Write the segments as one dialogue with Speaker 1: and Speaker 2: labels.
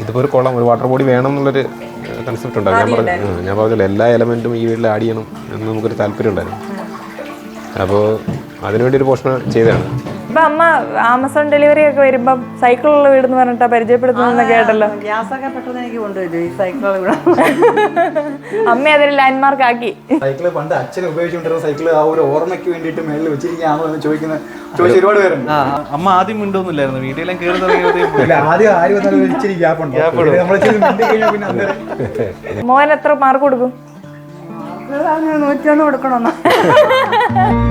Speaker 1: ഇതിപ്പോൾ ഒരു കുളം ഒരു വാട്ടർ ബോഡി വേണം എന്നുള്ളൊരു കൺസെപ്റ്റ് ഉണ്ടാവും. ഞാൻ പറഞ്ഞു ഞാൻ പറഞ്ഞില്ല എല്ലാ എലമെന്റും ഈ വീട്ടിൽ ആഡ് ചെയ്യണം എന്ന് നമുക്കൊരു താല്പര്യം ഉണ്ടായിരുന്നു അപ്പോൾ അതിനുവേണ്ടി ഒരു പോഷണം ചെയ്തതാണ്.
Speaker 2: ഇപ്പൊ അമ്മ ആമസോൺ ഡെലിവറി ഒക്കെ വരുമ്പം സൈക്കിളുള്ള വീട് എന്ന് പറഞ്ഞിട്ടാ പരിചയപ്പെടുത്തുന്ന കേട്ടല്ലോ.
Speaker 3: ഗ്യാസൊക്കെ പെട്ടെന്ന് എനിക്ക് കൊണ്ടുവരും ഈ സൈക്കിൾ ഇവിടെ
Speaker 2: അമ്മ അതൊരു ലാൻഡ്മാർക്ക് ആക്കി.
Speaker 4: സൈക്കിൾ പണ്ട് അച്ഛൻ ഉപയോഗിച്ചുകൊണ്ടിരുന്ന സൈക്കിൾ ആ ഒരു ഓർമ്മയ്ക്ക് വേണ്ടിയിട്ട് മേളിൽ വെച്ചിരിക്കുകയാണോ എന്ന് ചോദിക്കുന്ന ചോദിച്ച ഒരുപാട് പേരുണ്ട്.
Speaker 5: അമ്മ ആദ്യം മിണ്ടൊന്നുമില്ലായിരുന്നു വീട്ടിലെല്ലാം കയറി തുടങ്ങിയത്
Speaker 4: ആദ്യം ആര് വന്നാലും ഇച്ചിരി ഗ്യാപ്പ് ഉണ്ട്.
Speaker 2: മോൻ എത്ര മാർക്ക് കൊടുക്കും?
Speaker 3: നൂറ്റൊന്ന് കൊടുക്കണമെന്നാ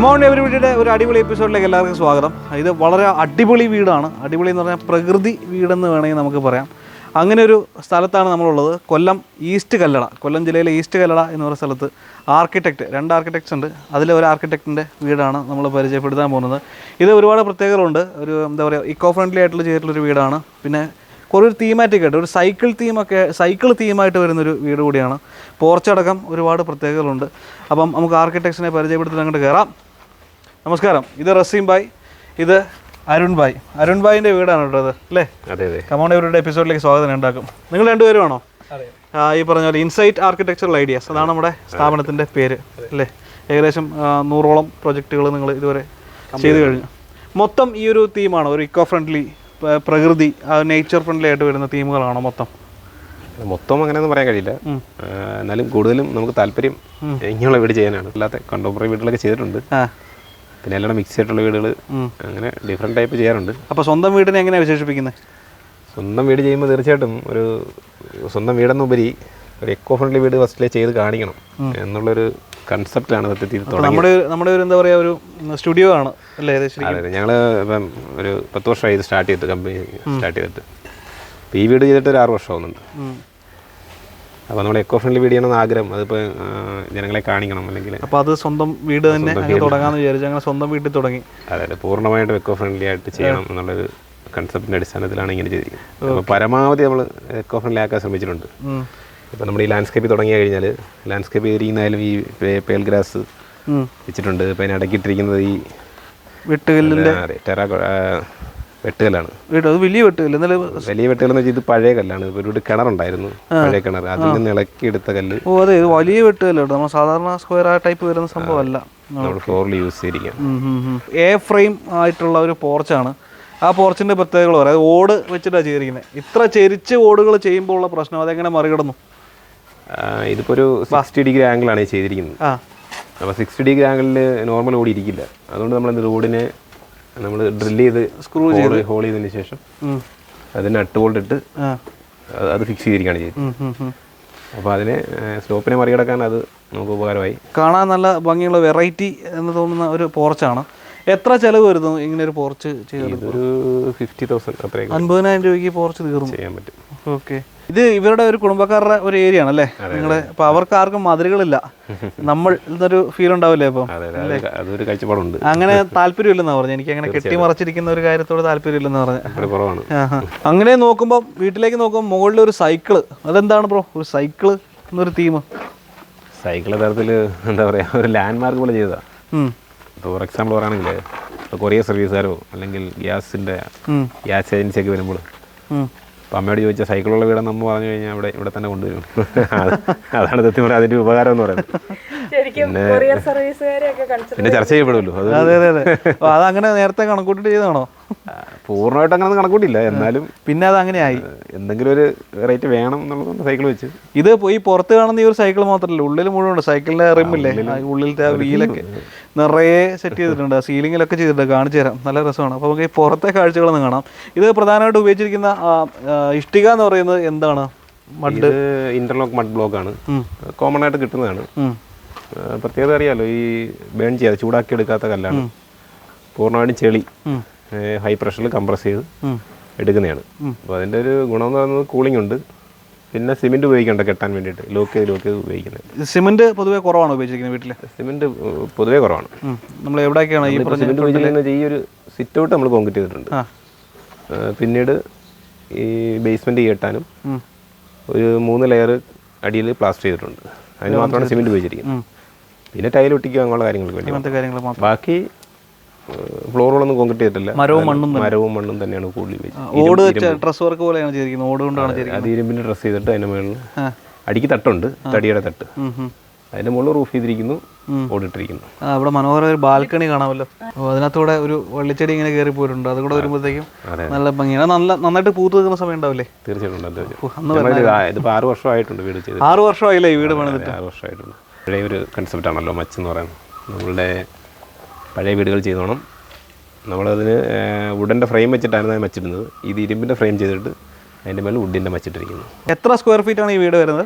Speaker 5: കമൗണ്ട് എവരിബിയുടെ ഒരു അടിപൊളി എപ്പിസോഡിലേക്ക് എല്ലാവർക്കും സ്വാഗതം. ഇത് വളരെ അടിപൊളി വീടാണ്. അടിപൊളി എന്ന് പറഞ്ഞാൽ പ്രകൃതി വീടെന്ന് വേണമെങ്കിൽ നമുക്ക് പറയാം. അങ്ങനെ ഒരു സ്ഥലത്താണ് നമ്മളുള്ളത്. കൊല്ലം ഈസ്റ്റ് കല്ലട. കൊല്ലം ജില്ലയിലെ ഈസ്റ്റ് കല്ലട എന്ന് പറയുന്ന സ്ഥലത്ത് ആർക്കിടെക്റ്റ് രണ്ട് ആർക്കിടെക്ട്സ് ഉണ്ട്. അതിലെ ഒരു ആർക്കിടെക്റ്റിന്റെ വീടാണ് നമ്മൾ പരിചയപ്പെടുത്താൻ പോകുന്നത്. ഇത് ഒരുപാട് പ്രത്യേകതകളുണ്ട്. ഒരു എന്താ പറയുക ഇക്കോ ഫ്രണ്ട്ലി ആയിട്ടുള്ള ചെയ്തിട്ടുള്ളൊരു വീടാണ്. പിന്നെ കുറേ ഒരു തീമാറ്റിക് ആയിട്ട് ഒരു സൈക്കിൾ തീമൊക്കെ സൈക്കിൾ തീമായിട്ട് വരുന്നൊരു വീട് കൂടിയാണ്. പോർച്ചടക്കം ഒരുപാട് പ്രത്യേകതകളുണ്ട്. അപ്പം നമുക്ക് ആർക്കിടെക്ട്സിനെ പരിചയപ്പെടുത്തി അങ്ങോട്ട് കയറാം. നമസ്കാരം. ഇത് റസീം ബായ് ഇത് അരുൺ ബായ്. അരുൺ ബായിന്റെ വീടാണ് കേട്ടോ ഇത് അല്ലേ?
Speaker 1: അതെ അതെ.
Speaker 5: കമോണ്ട് ഇവരുടെ എപ്പിസോഡിലേക്ക് സ്വാഗതം ഉണ്ടാക്കും. നിങ്ങൾ രണ്ടുപേരുമാണോ ഈ പറഞ്ഞ പോലെ ഇൻസൈറ്റ് ആർക്കിടെക്ചറൽ ഐഡിയാസ് അതാണ് നമ്മുടെ സ്ഥാപനത്തിന്റെ പേര് അല്ലേ? ഏകദേശം നൂറോളം പ്രൊജക്റ്റുകൾ നിങ്ങൾ ഇതുവരെ ചെയ്തു കഴിഞ്ഞു. മൊത്തം ഈ ഒരു തീമാണ് ഒരു ഇക്കോ ഫ്രണ്ട്ലി പ്രകൃതി നേച്ചർ ഫ്രണ്ട്ലി ആയിട്ട് വരുന്ന തീമുകളാണോ മൊത്തം?
Speaker 1: മൊത്തം അങ്ങനെയൊന്നും പറയാൻ കഴിയില്ല. എന്നാലും കൂടുതലും നമുക്ക് താല്പര്യം ഇങ്ങനെയുള്ള വീട് ചെയ്യാനാണ്. അല്ലാത്ത കണ്ടംപററി വീട്ടിലൊക്കെ ചെയ്തിട്ടുണ്ട്.
Speaker 5: ആ.
Speaker 1: പിന്നെ എല്ലാം മിക്സ് ആയിട്ടുള്ള വീടുകൾ അങ്ങനെ ഡിഫറെന്റ് ടൈപ്പ് ചെയ്യാറുണ്ട്.
Speaker 5: അപ്പോൾ സ്വന്തം വീടിനെ എങ്ങനെയാണ് വിശേഷിപ്പിക്കുന്നത്
Speaker 1: സ്വന്തം വീട് ചെയ്യുമ്പോൾ തീർച്ചയായിട്ടും ഒരു സ്വന്തം വീടെന്നുപരി ഒരു എക്കോ ഫ്രണ്ട്ലി വീട് ഫസ്റ്റിലെ ചെയ്ത് കാണിക്കണം എന്നുള്ളൊരു കൺസെപ്റ്റാണ് സത്യത്തിൽ
Speaker 5: നമ്മുടെ നമ്മുടെ ഒരു എന്താ പറയുക ഒരു സ്റ്റുഡിയോ ആണ് അല്ലേ
Speaker 1: അതെ ഞങ്ങൾ ഇപ്പം ഒരു പത്ത് വർഷമായി ഇത് സ്റ്റാർട്ട് ചെയ്തിട്ട് കമ്പനി സ്റ്റാർട്ട് ചെയ്തിട്ട്. ഈ വീട് ചെയ്തിട്ട് ഒരു ആറ് വർഷം ആവുന്നുണ്ട്.
Speaker 5: ഉം.
Speaker 1: അപ്പോൾ നമ്മൾ എക്കോ ഫ്രണ്ട്ലി വീട് ചെയ്യണമെന്ന് ആഗ്രഹം. അതിപ്പോൾ ജനങ്ങളെ കാണിക്കണം അല്ലെങ്കിൽ
Speaker 5: അപ്പോൾ അത് സ്വന്തം വീട് തന്നെ തുടങ്ങാമെന്ന് വിചാരിച്ചു അങ്ങനെ സ്വന്തം വീട്ടിൽ തുടങ്ങി.
Speaker 1: അതെ അതെ. പൂർണമായിട്ടും എക്കോ ഫ്രണ്ട്ലി ആയിട്ട് ചെയ്യണം എന്നുള്ളൊരു കൺസെപ്റ്റിന്റെ അടിസ്ഥാനത്തിലാണ് ഇങ്ങനെ ചെയ്തിരിക്കുന്നത്. അപ്പോൾ പരമാവധി നമ്മൾ എക്കോ ഫ്രണ്ട്ലി ആക്കാൻ ശ്രമിച്ചിട്ടുണ്ട്. ഇപ്പോൾ നമ്മൾ ഈ ലാൻഡ്സ്കേപ്പ് തുടങ്ങി കഴിഞ്ഞാൽ ലാൻഡ്സ്കേപ്പ് ചെയ്തിരിക്കുന്നതായാലും ഈ പേൽ ഗ്രാസ് വെച്ചിട്ടുണ്ട്. ഇപ്പോൾ അതിന് ഇടയ്ക്കിട്ടിരിക്കുന്നത് ഈ വെട്ടുകല്ലിന്റെ അതെ ടെറാ വെട്ടുകല്ലാണ്.
Speaker 5: വീട് അത് വലിയ വെട്ടുകല്ല്. ഇന്നലെ
Speaker 1: വലിയ വെട്ടുകൽ എന്ന് വെച്ചാൽ ഇത് പഴയ കല്ലാണ്. ഒരു കിണറുണ്ടായിരുന്നു പഴയ കിണർ അതിൽ നിന്ന് ഇളക്കി എടുത്ത കല്ല്.
Speaker 5: ഓ അതെ ഇത് വലിയ വെട്ടുകല്ലോ കേട്ടോ. നമ്മൾ സാധാരണ സ്ക്വയർ ആ ടൈപ്പ് വരുന്ന സംഭവമല്ല.
Speaker 1: നമ്മൾ ഫ്ലോറിൽ യൂസ് ചെയ്തിരിക്കാം.
Speaker 5: എ ഫ്രെയിം ആയിട്ടുള്ള ഒരു പോർച്ചാണ് ആ പോർച്ചിന്റെ പ്രത്യേകതകൾ പറയാം. അത് ഓട് വെച്ചിട്ടാണ് ചെയ്തിരിക്കുന്നത് ഇത്ര ചെരിച്ച് ഓടുകൾ ചെയ്യുമ്പോൾ ഉള്ള പ്രശ്നം അതെങ്ങനെ മറികടന്നു?
Speaker 1: ഇതിപ്പോൾ ഒരു സിക്സ്റ്റി ഡിഗ്രി ആംഗിളാണ് ചെയ്തിരിക്കുന്നത്. അപ്പോൾ സിക്സ്റ്റി ഡിഗ്രി ആംഗിളിൽ നോർമൽ ഓടി ഇരിക്കില്ല അതുകൊണ്ട് നമ്മൾ റോഡിനെ നമ്മൾ ഡ്രിൽ ചെയ്ത് സ്ക്രൂ ചെയ്ത്. ഹോൾ ചെയ്തതിന് ശേഷം. അതിന് നട്ട് ബോൾട്ട് ഇട്ട് അത് ഫിക്സ് ചെയ്തിരിക്കുകയാണ് ചെയ്തത്. അപ്പോൾ അതിനെ സ്ലോപ്പിനെ മറികടക്കാൻ അത് നമുക്ക് ഉപകാരമായി.
Speaker 5: കാണാൻ നല്ല ഭംഗിയുള്ള വെറൈറ്റി എന്ന് തോന്നുന്ന ഒരു പോർച്ചാണ് എത്ര ചിലവ് വരുന്നു ഇങ്ങനെ ഒരു പോർച്ച് ചെയ്ത്
Speaker 1: ഒരു ഫിഫ്റ്റി തൗസൻഡ് അത്രയും
Speaker 5: അൻപതിനായിരം രൂപയ്ക്ക് പോർച്ച് തീർന്നു.
Speaker 1: ചെയ്യാൻ പറ്റും.
Speaker 5: ഓക്കെ ഇത് ഇവരുടെ ഒരു കുടുംബക്കാരുടെ ഒരു ഏരിയ ആണല്ലേ? നിങ്ങൾ അപ്പൊ അവർക്ക് ആർക്കും മതിലുകളില്ല നമ്മൾ എന്നൊരു ഫീൽ ഉണ്ടാവില്ലേ ഇപ്പൊ?
Speaker 1: അതെ അതെ. അത് അതൊരു കാഴ്ചപ്പാടുണ്ട്.
Speaker 5: അങ്ങനെ താല്പര്യമില്ലെന്നാ പറഞ്ഞു. എനിക്ക് അങ്ങനെ കെട്ടിമറച്ചിരിക്കുന്ന ഒരു കാര്യത്തോട് താല്പര്യമില്ലെന്ന് പറഞ്ഞു. അങ്ങനെ നോക്കുമ്പോൾ വീട്ടിലേക്ക് നോക്കുമ്പോൾ മുകളിൽ ഒരു സൈക്കിൾ അതെന്താണ് ബ്രോ? ഒരു സൈക്കിൾ എന്നൊരു തീം
Speaker 1: സൈക്കിൾ തരത്തിൽ എന്താ പറയാ ഒരു ലാൻഡ് മാർക്ക് പോലെ ചെയ്താ ഇപ്പോൾ ഫോർ എക്സാമ്പിൾ പറയുകയാണെങ്കിൽ കൊറിയർ സർവീസുകാരോ അല്ലെങ്കിൽ ഗ്യാസിന്റെ ഗ്യാസ് ഏജൻസിയൊക്കെ വരുമ്പോൾ അപ്പോൾ അമ്മയോട് ചോദിച്ചാൽ സൈക്കിളുള്ള വീടെന്ന് അമ്മ പറഞ്ഞു കഴിഞ്ഞാൽ ഇവിടെ ഇവിടെ തന്നെ കൊണ്ടുവരും. അതാണ് സത്യം പറയാം അതിന്റെ ഉപകാരം എന്ന് പറയുന്നത്.
Speaker 2: ശരിക്കും കൊറിയർ സർവീസുകാരെയൊക്കെ കൺസിഡർ
Speaker 1: പിന്നെ ചർച്ച ചെയ്യപ്പെടുമല്ലോ അത്
Speaker 5: അതെ അതെ അതെ. അപ്പൊ അതങ്ങനെ നേരത്തെ കണക്കൂട്ടിട്ട് ചെയ്തതാണോ?
Speaker 1: ആ, പൂർണമായിട്ട് അങ്ങനെ കണക്കൂട്ടില്ല. എന്നാലും
Speaker 5: പിന്നെ അത് അങ്ങനെയായി.
Speaker 1: എന്തെങ്കിലും ഒരു റേറ്റ് വേണം എന്നുള്ളതുകൊണ്ട് സൈക്കിൾ വെച്ച്.
Speaker 5: ഇത് പോയി പുറത്ത് കാണുന്ന ഈ ഒരു സൈക്കിൾ മാത്രമല്ല ഉള്ളിൽ മുഴുവൻ ഉണ്ട്. സൈക്കിളിന്റെ റിമില്ലേ ഉള്ളിലത്തെ വീലൊക്കെ നിറയെ സെറ്റ് ചെയ്തിട്ടുണ്ട്. സീലിങ്ങിലൊക്കെ ചെയ്തിട്ടുണ്ട്. കാണിച്ചു തരാം. നല്ല രസമാണ്. അപ്പോൾ നമുക്ക് ഈ പുറത്തെ കാഴ്ചകളൊന്നും കാണാം. ഇത് പ്രധാനമായിട്ട് ഉപയോഗിച്ചിരിക്കുന്ന ഇഷ്ടിക എന്ന് പറയുന്നത് എന്താണ്? മഡ്.
Speaker 1: ഇന്റർലോക്ക് മഡ് ബ്ലോക്ക് ആണ്. കോമൺ ആയിട്ട് കിട്ടുന്നതാണ്. പ്രത്യേകത അറിയാലോ ഈ ബേൺ ചെയ്യാതെ ചൂടാക്കി എടുക്കാത്ത കല്ലാണ്. പൂർണമായിട്ടും ചെളി. ഹൈ പ്രഷറിൽ കംപ്രസ് ചെയ്ത് എടുക്കുന്നതാണ്. അപ്പോൾ അതിന്റെ ഒരു ഗുണം എന്ന് പറയുന്നത് കൂളിംഗ് ഉണ്ട്. പിന്നെ സിമെന്റ് ഉപയോഗിക്കണ്ട കെട്ടാൻ വേണ്ടിയിട്ട്. ലോക്ക് ചെയ്ത് ലോക്ക് ചെയ്ത് ഉപയോഗിക്കുന്നത്.
Speaker 5: സിമെന്റ് പൊതുവെ കുറവാണ് ഉപയോഗിച്ചിരിക്കുന്നത് വീട്ടിൽ
Speaker 1: സിമെന്റ് പൊതുവേ കുറവാണ്.
Speaker 5: നമ്മൾ എവിടെയൊക്കെയാണ് ഈ
Speaker 1: സിമെന്റ് സിമെന്റ് ഉപയോഗിച്ചിരിക്കുന്നത് ഈ ഒരു സിറ്റ് ഔട്ട് നമ്മൾ കോൺക്രീറ്റ് ചെയ്തിട്ടുണ്ട്. പിന്നീട് ഈ ബേസ്മെന്റ് കെട്ടാനും ഒരു മൂന്ന് ലെയർ അടിയിൽ പ്ലാസ്റ്റർ ചെയ്തിട്ടുണ്ട്. അതിന് മാത്രമാണ് സിമെന്റ് ഉപയോഗിച്ചിരിക്കുന്നത്. പിന്നെ ടൈൽ ഒട്ടിക്കുക അങ്ങനെയുള്ള കാര്യങ്ങൾക്ക് വേണ്ടി ബാക്കി ഫ്ലോറുകളൊന്നും കോൺക്രീറ്റ് ചെയ്തിട്ടില്ല
Speaker 5: മരവും മണ്ണും
Speaker 1: മരവും മണ്ണും തന്നെയാണ് കൂടുതൽ
Speaker 5: ഓട് ഡ്രസ് വർക്ക് പോലെയാണ് ചെയ്തിരിക്കുന്നത്. ഓട് കൊണ്ടാണ് ചെയ്തിരിക്കുന്നത്.
Speaker 1: അത് ഇരുമ്പിന്റെ ഡ്രസ് ചെയ്തിട്ട് അതിന് മുകളിൽ അടിക്ക് തട്ടുണ്ട് തടിയുടെ തട്ട്.
Speaker 5: ഉം.
Speaker 1: മുകളിൽ റൂഫ് ചെയ്തിരിക്കുന്നു ഓടിട്ടിരിക്കുന്നു.
Speaker 5: ആ ഇവിടെ മനോഹര ഒരു ബാൽക്കണി കാണാമല്ലോ. അതിനകത്തൂടെ ഒരു വള്ളിച്ചെടി ഇങ്ങനെ കയറി പോയിട്ടുണ്ട്. അതുകൂടെ വരുമ്പോഴത്തേക്കും നല്ല ഭംഗിയാണ്. നല്ല നന്നായിട്ട് പൂത്ത് നിൽക്കുന്ന സമയം ഉണ്ടാവില്ലേ?
Speaker 1: തീർച്ചയായിട്ടും ആറ് വർഷമായിട്ടുണ്ട് വീട് ചെയ്ത്.
Speaker 5: ആറ് വർഷമായില്ലേ വീട് പണിതിട്ട്?
Speaker 1: ആറ് വർഷമായിട്ടുണ്ട്. ഒരു കൺസെപ്റ്റ് ആണല്ലോ മച്ച് എന്ന് പറയുന്നത്. നമ്മളുടെ പഴയ വീടുകൾ ചെയ്തോണം. നമ്മളതിന് വുഡന്റെ ഫ്രെയിം വെച്ചിട്ടായിരുന്നു അത് മച്ചിടുന്നത് ഇത് ഇരുമ്പിന്റെ ഫ്രെയിം ചെയ്തിട്ട് അതിന്റെ മേലെ വുഡിന്റെ മച്ചിട്ടിരിക്കുന്നു
Speaker 5: എത്ര സ്ക്വയർ ഫീറ്റ് ആണ് ഈ വീട് വരുന്നത്?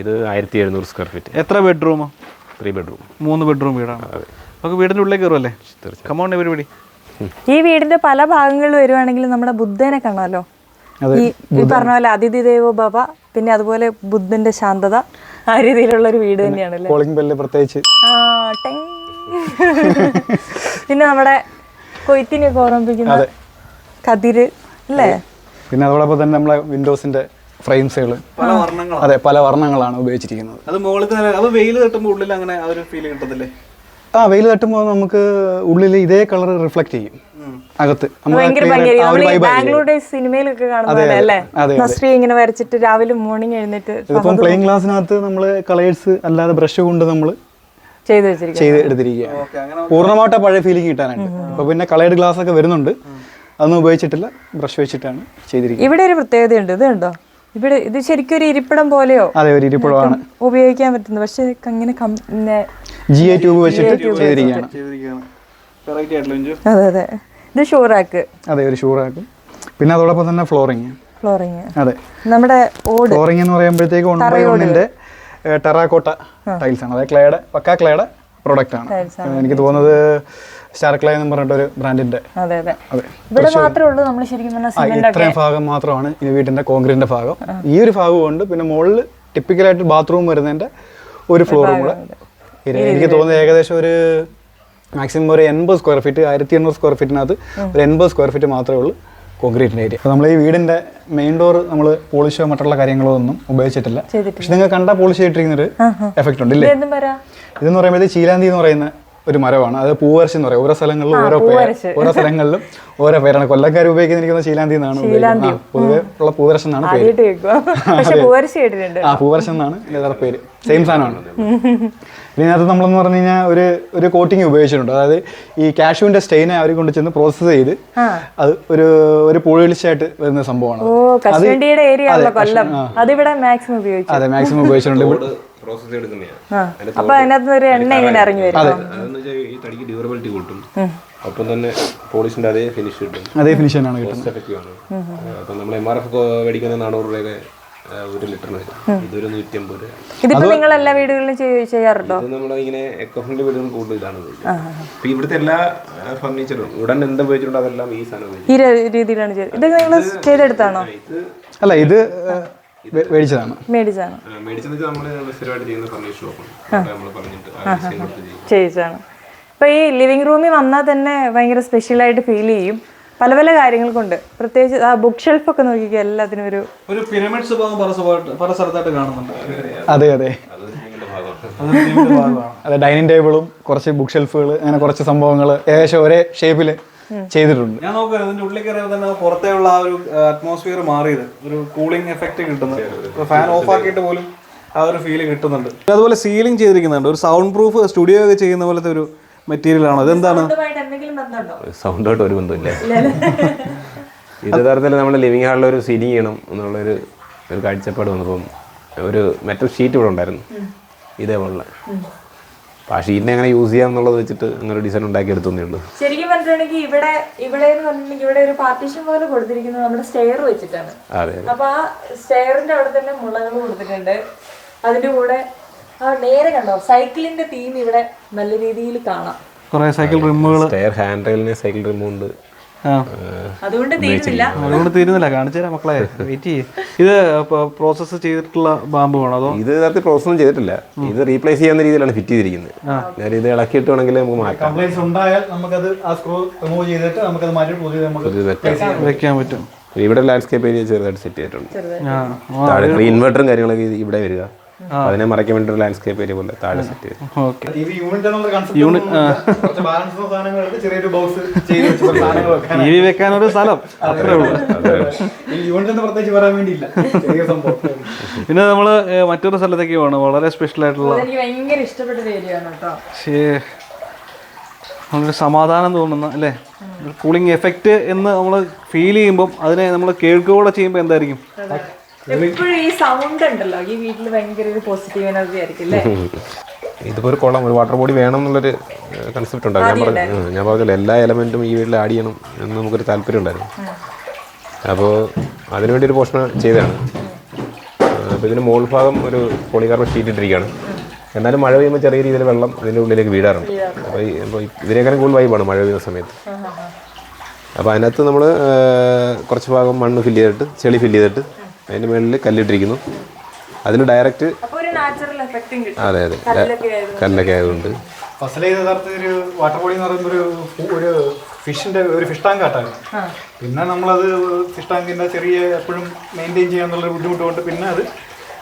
Speaker 1: ഇത് ആയിരത്തി എഴുന്നൂറ് സ്ക്വയർ ഫീറ്റ്
Speaker 5: എത്ര ബെഡ്റൂം
Speaker 1: ത്രീ ബെഡ്റൂം
Speaker 5: മൂന്ന് ബെഡ്റൂം വീടാണ്. നമുക്ക് വീടിന്റെ ഉള്ളിൽ കയറുമല്ലേ
Speaker 1: തീർച്ചയായും.
Speaker 5: കമൗണ്ട് പരിപാടി
Speaker 2: ഈ വീടിന്റെ പല ഭാഗങ്ങളിൽ വരുവാണെങ്കിൽ നമ്മുടെ ബുദ്ധനെ കാണാമല്ലോ. ഈ ഈ പറഞ്ഞ പോലെ അതിഥി ദേവോ ബാബ പിന്നെ അതുപോലെ ബുദ്ധന്റെ ശാന്തത ആ രീതിയിലുള്ള ഒരു വീട് തന്നെയാണല്ലോ?
Speaker 4: കോളിംഗ് ബെല്ല് പ്രത്യേകിച്ച്.
Speaker 2: ആ ടെങ്. പിന്നെ നമ്മുടെ കൊയ്ത്തിനെയൊക്കെ ഓർമ്മിപ്പിക്കുന്ന കതിര് അല്ലേ?
Speaker 4: പിന്നെ അതോടൊപ്പം തന്നെ നമ്മളെ വിൻഡോസിന്റെ ഫ്രെയിംസുകൾ. അതെ പല വർണങ്ങളാണ് ഉപയോഗിച്ചിരിക്കുന്നത്.
Speaker 5: അത് മുകളിൽ വെയിൽ തട്ടുമ്പോൾ ഉള്ളിൽ അങ്ങനെ ആ ഒരു ഫീൽ കിട്ടത്തില്ലേ?
Speaker 4: ആ വെയിൽ തട്ടുമ്പോൾ നമുക്ക് ഉള്ളിൽ ഇതേ കളർ റിഫ്ലക്ട് ചെയ്യും. അകത്ത്.
Speaker 2: സിനിമയിലൊക്കെ കാണുന്ന പോലെ അല്ലേ?
Speaker 4: അതെ,
Speaker 2: ഇങ്ങനെ വരച്ചിട്ട് രാവിലെ മോർണിംഗ് എഴുന്നേറ്റ്
Speaker 4: ഇതിപ്പം പ്ലെയിൻ ഗ്ലാസിനകത്ത് നമ്മൾ കളേഴ്സ് അല്ലാതെ ബ്രഷ് കൊണ്ട് നമ്മൾ
Speaker 2: ചെയ്തു
Speaker 4: എടുത്തിരിക്കുകയാണ്. പൂർണമായിട്ട് പഴയ ഫീലിംഗ് കിട്ടാനായിട്ട്. ഇപ്പൊ പിന്നെ കളേഡ് ഗ്ലാസ് ഒക്കെ വരുന്നുണ്ട്. അതൊന്നും ഉപയോഗിച്ചിട്ടില്ല. ബ്രഷ് വെച്ചിട്ടാണ് ചെയ്തിരിക്കുന്നത്.
Speaker 2: ഇവിടെ ഒരു പ്രത്യേകതയുണ്ട്. ഇത് കണ്ടോ? ഇവിടെ ഇത് ശരിക്കും ഒരു ഇരിപ്പിടം പോലെയോ?
Speaker 4: അതെ ഒരു ഇരിപ്പിടമാണ്.
Speaker 2: ഉപയോഗിക്കാൻ പറ്റുന്നത്. പക്ഷേ അങ്ങനെ
Speaker 4: ജി എ ട്യൂബ് വെച്ചിട്ട് ചെയ്തിരിക്കുകയാണ്.
Speaker 5: ചെയ്തിരിക്കുകയാണ്. വെറൈറ്റി ആയിട്ടുള്ള ഇഞ്ചു?
Speaker 2: അതെ അതെ. ഇത് ഷൂറാക്ക്
Speaker 4: അതെ ഒരു ഷൂറാക്ക് പിന്നെ അതോടൊപ്പം തന്നെ ഫ്ലോറിങ്
Speaker 2: ഫ്ലോറിങ്
Speaker 4: അതെ.
Speaker 2: നമ്മുടെ ഓട്
Speaker 4: ഫ്ലോറിംഗ് എന്ന് പറയുമ്പോഴത്തേക്ക് ഓൺ ബൈ വണ്ണിന്റെ ടെറാക്കോട്ട ടൈൽസ് ആണ് അതായത് ക്ലേയുടെ പക്ക ക്ലേയുടെ പ്രോഡക്റ്റ് ആണ് എനിക്ക് തോന്നുന്നത് സ്റ്റാർ ക്ലേ എന്ന് പറഞ്ഞിട്ട് ഒരു ബ്രാൻഡിന്റെ.
Speaker 2: ഇവിടെ മാത്രമേ ഉള്ളൂ നമ്മൾ ശരിക്കും
Speaker 4: ഇത്രയും ഭാഗം മാത്രമാണ് ഈ വീട്ടിന്റെ കോൺക്രീറ്റിന്റെ ഭാഗം. ഈ ഒരു ഭാഗം ഉണ്ട്. പിന്നെ മുകളിൽ ടിപ്പിക്കലായിട്ട് ബാത്റൂം വരുന്നതിന്റെ ഒരു ഫ്ലോറും കൂടെ. എനിക്ക് തോന്നുന്നത് ഏകദേശം ഒരു മാക്സിമം ഒരു എൺപത് സ്ക്വയർ ഫീറ്റ് ആയിരത്തി എണ്ണൂറ് സ്ക്വയർ ഫീറ്റിനകത്ത് ഒരു എൺപത് സ്ക്വയർ ഫീറ്റ് മാത്രമേ ഉള്ളൂ. കോൺക്രീറ്റിന്റെ ഏരിയ. അപ്പോൾ നമ്മൾ ഈ വീടിന്റെ മെയിൻ ഡോർ നമ്മൾ പോളിഷോ മറ്റുള്ള കാര്യങ്ങളോ ഒന്നും ഉപയോഗിച്ചിട്ടില്ല. പക്ഷെ നിങ്ങൾ കണ്ട പോളിഷ് ചെയ്തിട്ടിരിക്കുന്നൊരു എഫക്റ്റ് ഉണ്ട് ഇല്ലേ ഇതെന്ന് പറയുമ്പോൾ ചീലാന്തി എന്ന് പറയുന്ന ഒരു മരമാണ്. അത് പൂവരശി എന്ന് പറയും. ഓരോ സ്ഥലങ്ങളിലും ഓരോ പേര് ഓരോ സ്ഥലങ്ങളിലും ഓരോ പേരാണ്. കൊല്ലക്കാർ ഉപയോഗിക്കുന്ന ശീലാന്തി എന്നാണ് ഉപയോഗിക്കുന്നത്. പൊതുവെ ഉള്ള പൂവരശം എന്നാണ് പേര്. ആ പൂവരശം എന്നാണ് യഥാർത്ഥ പേര്. സെയിം സാധനമാണ്. പിന്നെ അതിനകത്ത് നമ്മളെന്ന് പറഞ്ഞു കഴിഞ്ഞാൽ ഒരു ഒരു കോട്ടിങ് ഉപയോഗിച്ചിട്ടുണ്ട്. അതായത് ഈ കാഷ്യൂവിന്റെ സ്റ്റെയിനെ അവർ കൊണ്ട് ചെന്ന് പ്രോസസ്സ് ചെയ്ത് അത് ഒരു ഒരു പുഴലിച്ചായിട്ട് വരുന്ന സംഭവമാണ്. അതെ മാക്സിമം ഉപയോഗിച്ചിട്ടുണ്ട്.
Speaker 1: എടുക്കുന്നതാണ്.
Speaker 2: ആ. അപ്പൊ അതിനകത്ത് ഒരു എണ്ണ ഇങ്ങനെ ഇറങ്ങി വരും.
Speaker 1: അതെന്ന് വെച്ചാൽ ഈ തടിക്ക് ഡ്യൂറബിലിറ്റി കൂട്ടും. ഒപ്പം തന്നെ പോളിഷിന്റെ അതേ ഫിനിഷ് കിട്ടും.
Speaker 4: അതേ ഫിനിഷനാണ് കിട്ടുന്നത്.
Speaker 1: കോസ്റ്റ് എഫക്റ്റീവ് ആണ്. അപ്പം നമ്മൾ എം ആർ എഫ് മേടിക്കുന്ന നാനൂറ് രൂപയൊക്കെ ഒരു ലിറ്ററിന് ഇതൊരു നൂറ്റി അമ്പത് രൂപ.
Speaker 2: ഇതിപ്പോ നിങ്ങൾ എല്ലാ വീടുകളിലും ചെയ്യാറുണ്ടോ?
Speaker 1: ഇത് നമ്മൾ ഇങ്ങനെ എക്കോ ഫ്രണ്ട്ലി വീടുകൾ കൂടുതൽ ഇതാണ് അപ്പൊ ഇവിടുത്തെ എല്ലാ ഫർണിച്ചറും ഉടൻ എന്ത് ഉപയോഗിച്ചിട്ടുണ്ടോ അതെല്ലാം ഈ സാധനം
Speaker 2: ഈ രീതിയിലാണ് ചെയ്തത് ഇത് നിങ്ങൾ ചെയ്തെടുത്താണോ?
Speaker 4: അല്ല ഇത് മേടിച്ചതാണ്.
Speaker 1: ചെയ്യും
Speaker 2: ചെയ്യിച്ചാണ് ഇപ്പൊ ഈ ലിവിംഗ് റൂമിൽ വന്നാൽ തന്നെ ഭയങ്കര സ്പെഷ്യലായിട്ട് ഫീൽ ചെയ്യും. പല പല കാര്യങ്ങൾ കൊണ്ട് പ്രത്യേകിച്ച് ആ ബുക്ക് ഷെൽഫ് ഒക്കെ നോക്കിക്കുക എല്ലാത്തിനും ഒരു
Speaker 5: ഒരു പിരമിഡ് സ്വഭാവം പല പല സ്ഥലത്തായിട്ട് കാണുന്നുണ്ട്.
Speaker 4: അതെ അതെ.
Speaker 1: അതെ
Speaker 4: ഡൈനിങ് ടേബിളും കുറച്ച് ബുക്ക് ഷെൽഫുകൾ അങ്ങനെ കുറച്ച് സംഭവങ്ങൾ ഏകദേശം ഒരേ ഷേപ്പിൽ ചെയ്തിട്ടുണ്ട്.
Speaker 5: ഞാൻ നോക്കുക ഇതിന്റെ ഉള്ളിൽ കയറിയാൽ തന്നെ പുറത്തേ ഉള്ള ആ ഒരു അറ്റ്മോസ്ഫിയർ മാറിയത്. ഒരു കൂളിംഗ് എഫക്റ്റ് കിട്ടുന്നത്. ഫാൻ ഓഫ് ആക്കിയിട്ട് പോലും ആ ഒരു ഫീൽ കിട്ടുന്നുണ്ട്. അതുപോലെ സീലിംഗ് ചെയ്തിരിക്കുന്നുണ്ട്. ഒരു സൗണ്ട് പ്രൂഫ് സ്റ്റുഡിയോ ഒക്കെ ചെയ്യുന്ന പോലത്തെ ഒരു മെറ്റീരിയൽ ആണ്?
Speaker 2: അതെന്താണ്
Speaker 1: സൗണ്ടായിട്ട് ഒരു ബന്ധമില്ല ഇത് തരത്തിൽ നമ്മൾ ലിവിംഗ് ഹാളിൽ ഒരു സീലിംഗ് ചെയ്യണം എന്നുള്ളൊരു ഒരു കാഴ്ചപ്പാട് വന്നപ്പം ഒരു മെറ്റൽ ഷീറ്റ് ഇവിടെ ഉണ്ടായിരുന്നു. ഇതേപോലുള്ള. അപ്പോൾ ആ ഷീറ്റിനെ എങ്ങനെ യൂസ് ചെയ്യാം എന്നുള്ളത് വെച്ചിട്ട് അങ്ങനെ ഡിസൈൻ ഉണ്ടാക്കി എടുത്തേ ഉള്ളൂ.
Speaker 2: ശരിക്കും പറഞ്ഞിട്ടുണ്ടെങ്കിൽ ഇവിടെ ഇവിടെ എന്ന് പറഞ്ഞിട്ടുണ്ടെങ്കിൽ ഇവിടെ ഒരു പാർട്ടീഷൻ പോലെ കൊടുത്തിരിക്കുന്നത് നമ്മുടെ സ്റ്റെയർ വെച്ചിട്ടാണ്.
Speaker 1: അതെ
Speaker 2: അപ്പൊ ആ സ്റ്റെയറിന്റെ അവിടെ തന്നെ മുളകൾ കൊടുത്തിട്ടുണ്ട്. അതിന്റെ കൂടെ ആ നേരെ കണ്ടോ സൈക്കിളിന്റെ തീം ഇവിടെ നല്ല രീതിയിൽ കാണാം.
Speaker 5: കുറെ സൈക്കിൾ റിമ്മുകൾ
Speaker 1: സ്റ്റെയർ ഹാൻഡ് റെയിലിന് സൈക്കിൾ റിമൂവ് ഉണ്ട്.
Speaker 2: അതുകൊണ്ട് തീരുന്നില്ല.
Speaker 5: കാണിച്ചു തരാം മക്കളെ. വെയിറ്റ് ചെയ്യ്. ഇത് പ്രോസസ്സ് ചെയ്തിട്ടുള്ള ബാമ്പു ആണോ അതോ?
Speaker 1: ഇത് നേരത്തെ പ്രോസസ് ഒന്നും ചെയ്തിട്ടില്ല. ഇത് റീപ്ലേസ് ചെയ്യുന്ന രീതിയിലാണ് ഫിറ്റ് ചെയ്തിരിക്കുന്നത്. ഞാൻ ഇത് ഇളക്കിയിട്ട് വേണമെങ്കിൽ നമുക്ക് മാറ്റാം.
Speaker 4: കംപ്ലൈൻസ് ഉണ്ടായാൽ നമുക്കത് ആ സ്ക്രൂ റിമൂവ് ചെയ്തിട്ട് നമുക്കത് മാറ്റി പുതിയത് നമുക്ക്
Speaker 1: വെക്കാം.
Speaker 5: വെക്കാൻ പറ്റും.
Speaker 1: ഇവിടെ ലാൻഡ്സ്കേപ്പ് ഏരിയ ചെറുതായിട്ട് സെറ്റ് ചെയ്തിട്ടുണ്ട്. ഇൻവെർട്ടറും കാര്യങ്ങളൊക്കെ ഇവിടെ വരിക. അതിനെ മറയ്ക്കാൻ വേണ്ടി ഒരു ലാൻഡ്സ്കേപ്പ് ഏരിയ പോലെ താഴെ സെറ്റ് ചെയ്ത്.
Speaker 5: ഓക്കെ.
Speaker 4: യൂണിറ്റ് എന്നുള്ള കൺസെപ്റ്റ് കുറച്ച് ബാലൻസ് സാധനങ്ങൾ എടുത്ത് ചെറിയൊരു ബോക്സ് ചെയ്ത് വെച്ച് കുറച്ച് സാധനങ്ങൾ വെക്കാൻ
Speaker 5: ടി വി വെക്കാനൊരു സ്ഥലം. അത്രേ ഉള്ളൂ.
Speaker 4: ഈ യൂണിറ്റ് എന്ന് പ്രത്യേകിച്ച് പറയാൻ വേണ്ടിയില്ല. ചെറിയ സംഭവം.
Speaker 5: പിന്നെ നമ്മൾ മറ്റൊരു സ്ഥലത്തേക്ക് പോകണം വളരെ സ്പെഷ്യൽ ആയിട്ടുള്ള
Speaker 2: എനിക്ക് ഭയങ്കര ഇഷ്ടപ്പെട്ട ഒരു ഏരിയ ആണ് കേട്ടോ.
Speaker 5: ശേ നമ്മളൊരു സമാധാനം തോന്നുന്ന അല്ലേ? കൂളിംഗ് എഫക്റ്റ് എന്ന് നമ്മൾ ഫീൽ ചെയ്യുമ്പോൾ അതിനെ നമ്മൾ കേൾക്കുകയോടെ ചെയ്യുമ്പോൾ എന്തായിരിക്കും?
Speaker 2: എപ്പോഴും ഈ സൗണ്ട് ഉണ്ടല്ലോ. ഈ വീട്ടിൽ ഭയങ്കര ഒരു പോസിറ്റീവ് എനർജി ആയിരിക്കും അല്ലേ?
Speaker 1: ഇതിപ്പോ ഒരു കുളം ഒരു വാട്ടർ ബോഡി വേണം എന്നുള്ളൊരു കൺസെപ്റ്റ് ഉണ്ടായിരുന്നു ഞാൻ പറഞ്ഞു ഞാൻ പറഞ്ഞില്ല? എല്ലാ എലമെന്റും ഈ വീട്ടിൽ ആഡ് ചെയ്യണം എന്ന് നമുക്കൊരു താല്പര്യം ഉണ്ടായിരുന്നു. അപ്പോൾ അതിനുവേണ്ടി ഒരു പോഷണം ചെയ്തതാണ്. അപ്പോൾ ഇതിന് മോൾ ഭാഗം ഒരു പോളികാർബൺ ഷീറ്റ് ഇട്ടിരിക്കുകയാണ്. എന്നാലും മഴ പെയ്യുമ്പോൾ ചെറിയ രീതിയിൽ വെള്ളം ഇതിന്റെ ഉള്ളിലേക്ക് വീടാറുണ്ട് അപ്പോൾ ഇപ്പോൾ ഇതിനേക്കാളും കൂടുതൽ വൈബാണ് മഴ പെയ്യുന്ന സമയത്ത്. അപ്പോൾ അതിനകത്ത് നമ്മൾ കുറച്ച് ഭാഗം മണ്ണ് ഫില്ല് ചെയ്തിട്ട് ചെളി ഫില്ല് ചെയ്തിട്ട് അതിന്റെ മുകളിൽ കല്ലിട്ടിരിക്കുന്നു. അതിന് ഡയറക്റ്റ്
Speaker 2: അപ്പൊ ഒരു നാച്ചുറൽ എഫക്റ്റും കിട്ടും.
Speaker 1: അതെ അതെ.
Speaker 2: കല്ലൊക്കെ ആയതുകൊണ്ട്.
Speaker 4: യഥാർത്ഥത്തിൽ ഒരു വാട്ടർ ബോഡി എന്ന് പറയുമ്പോൾ ഒരു ഒരു ഫിഷിന്റെ ഒരു ഫിഷ് ടാങ്ക് ആട്ടാണ് പിന്നെ നമ്മളത് ഫിഷ് ടാങ്കിന്റെ ചെറിയ എപ്പോഴും മെയിന്റെയിൻ ചെയ്യാന്നുള്ള ഒരു ബുദ്ധിമുട്ട് കൊണ്ട് പിന്നെ അത്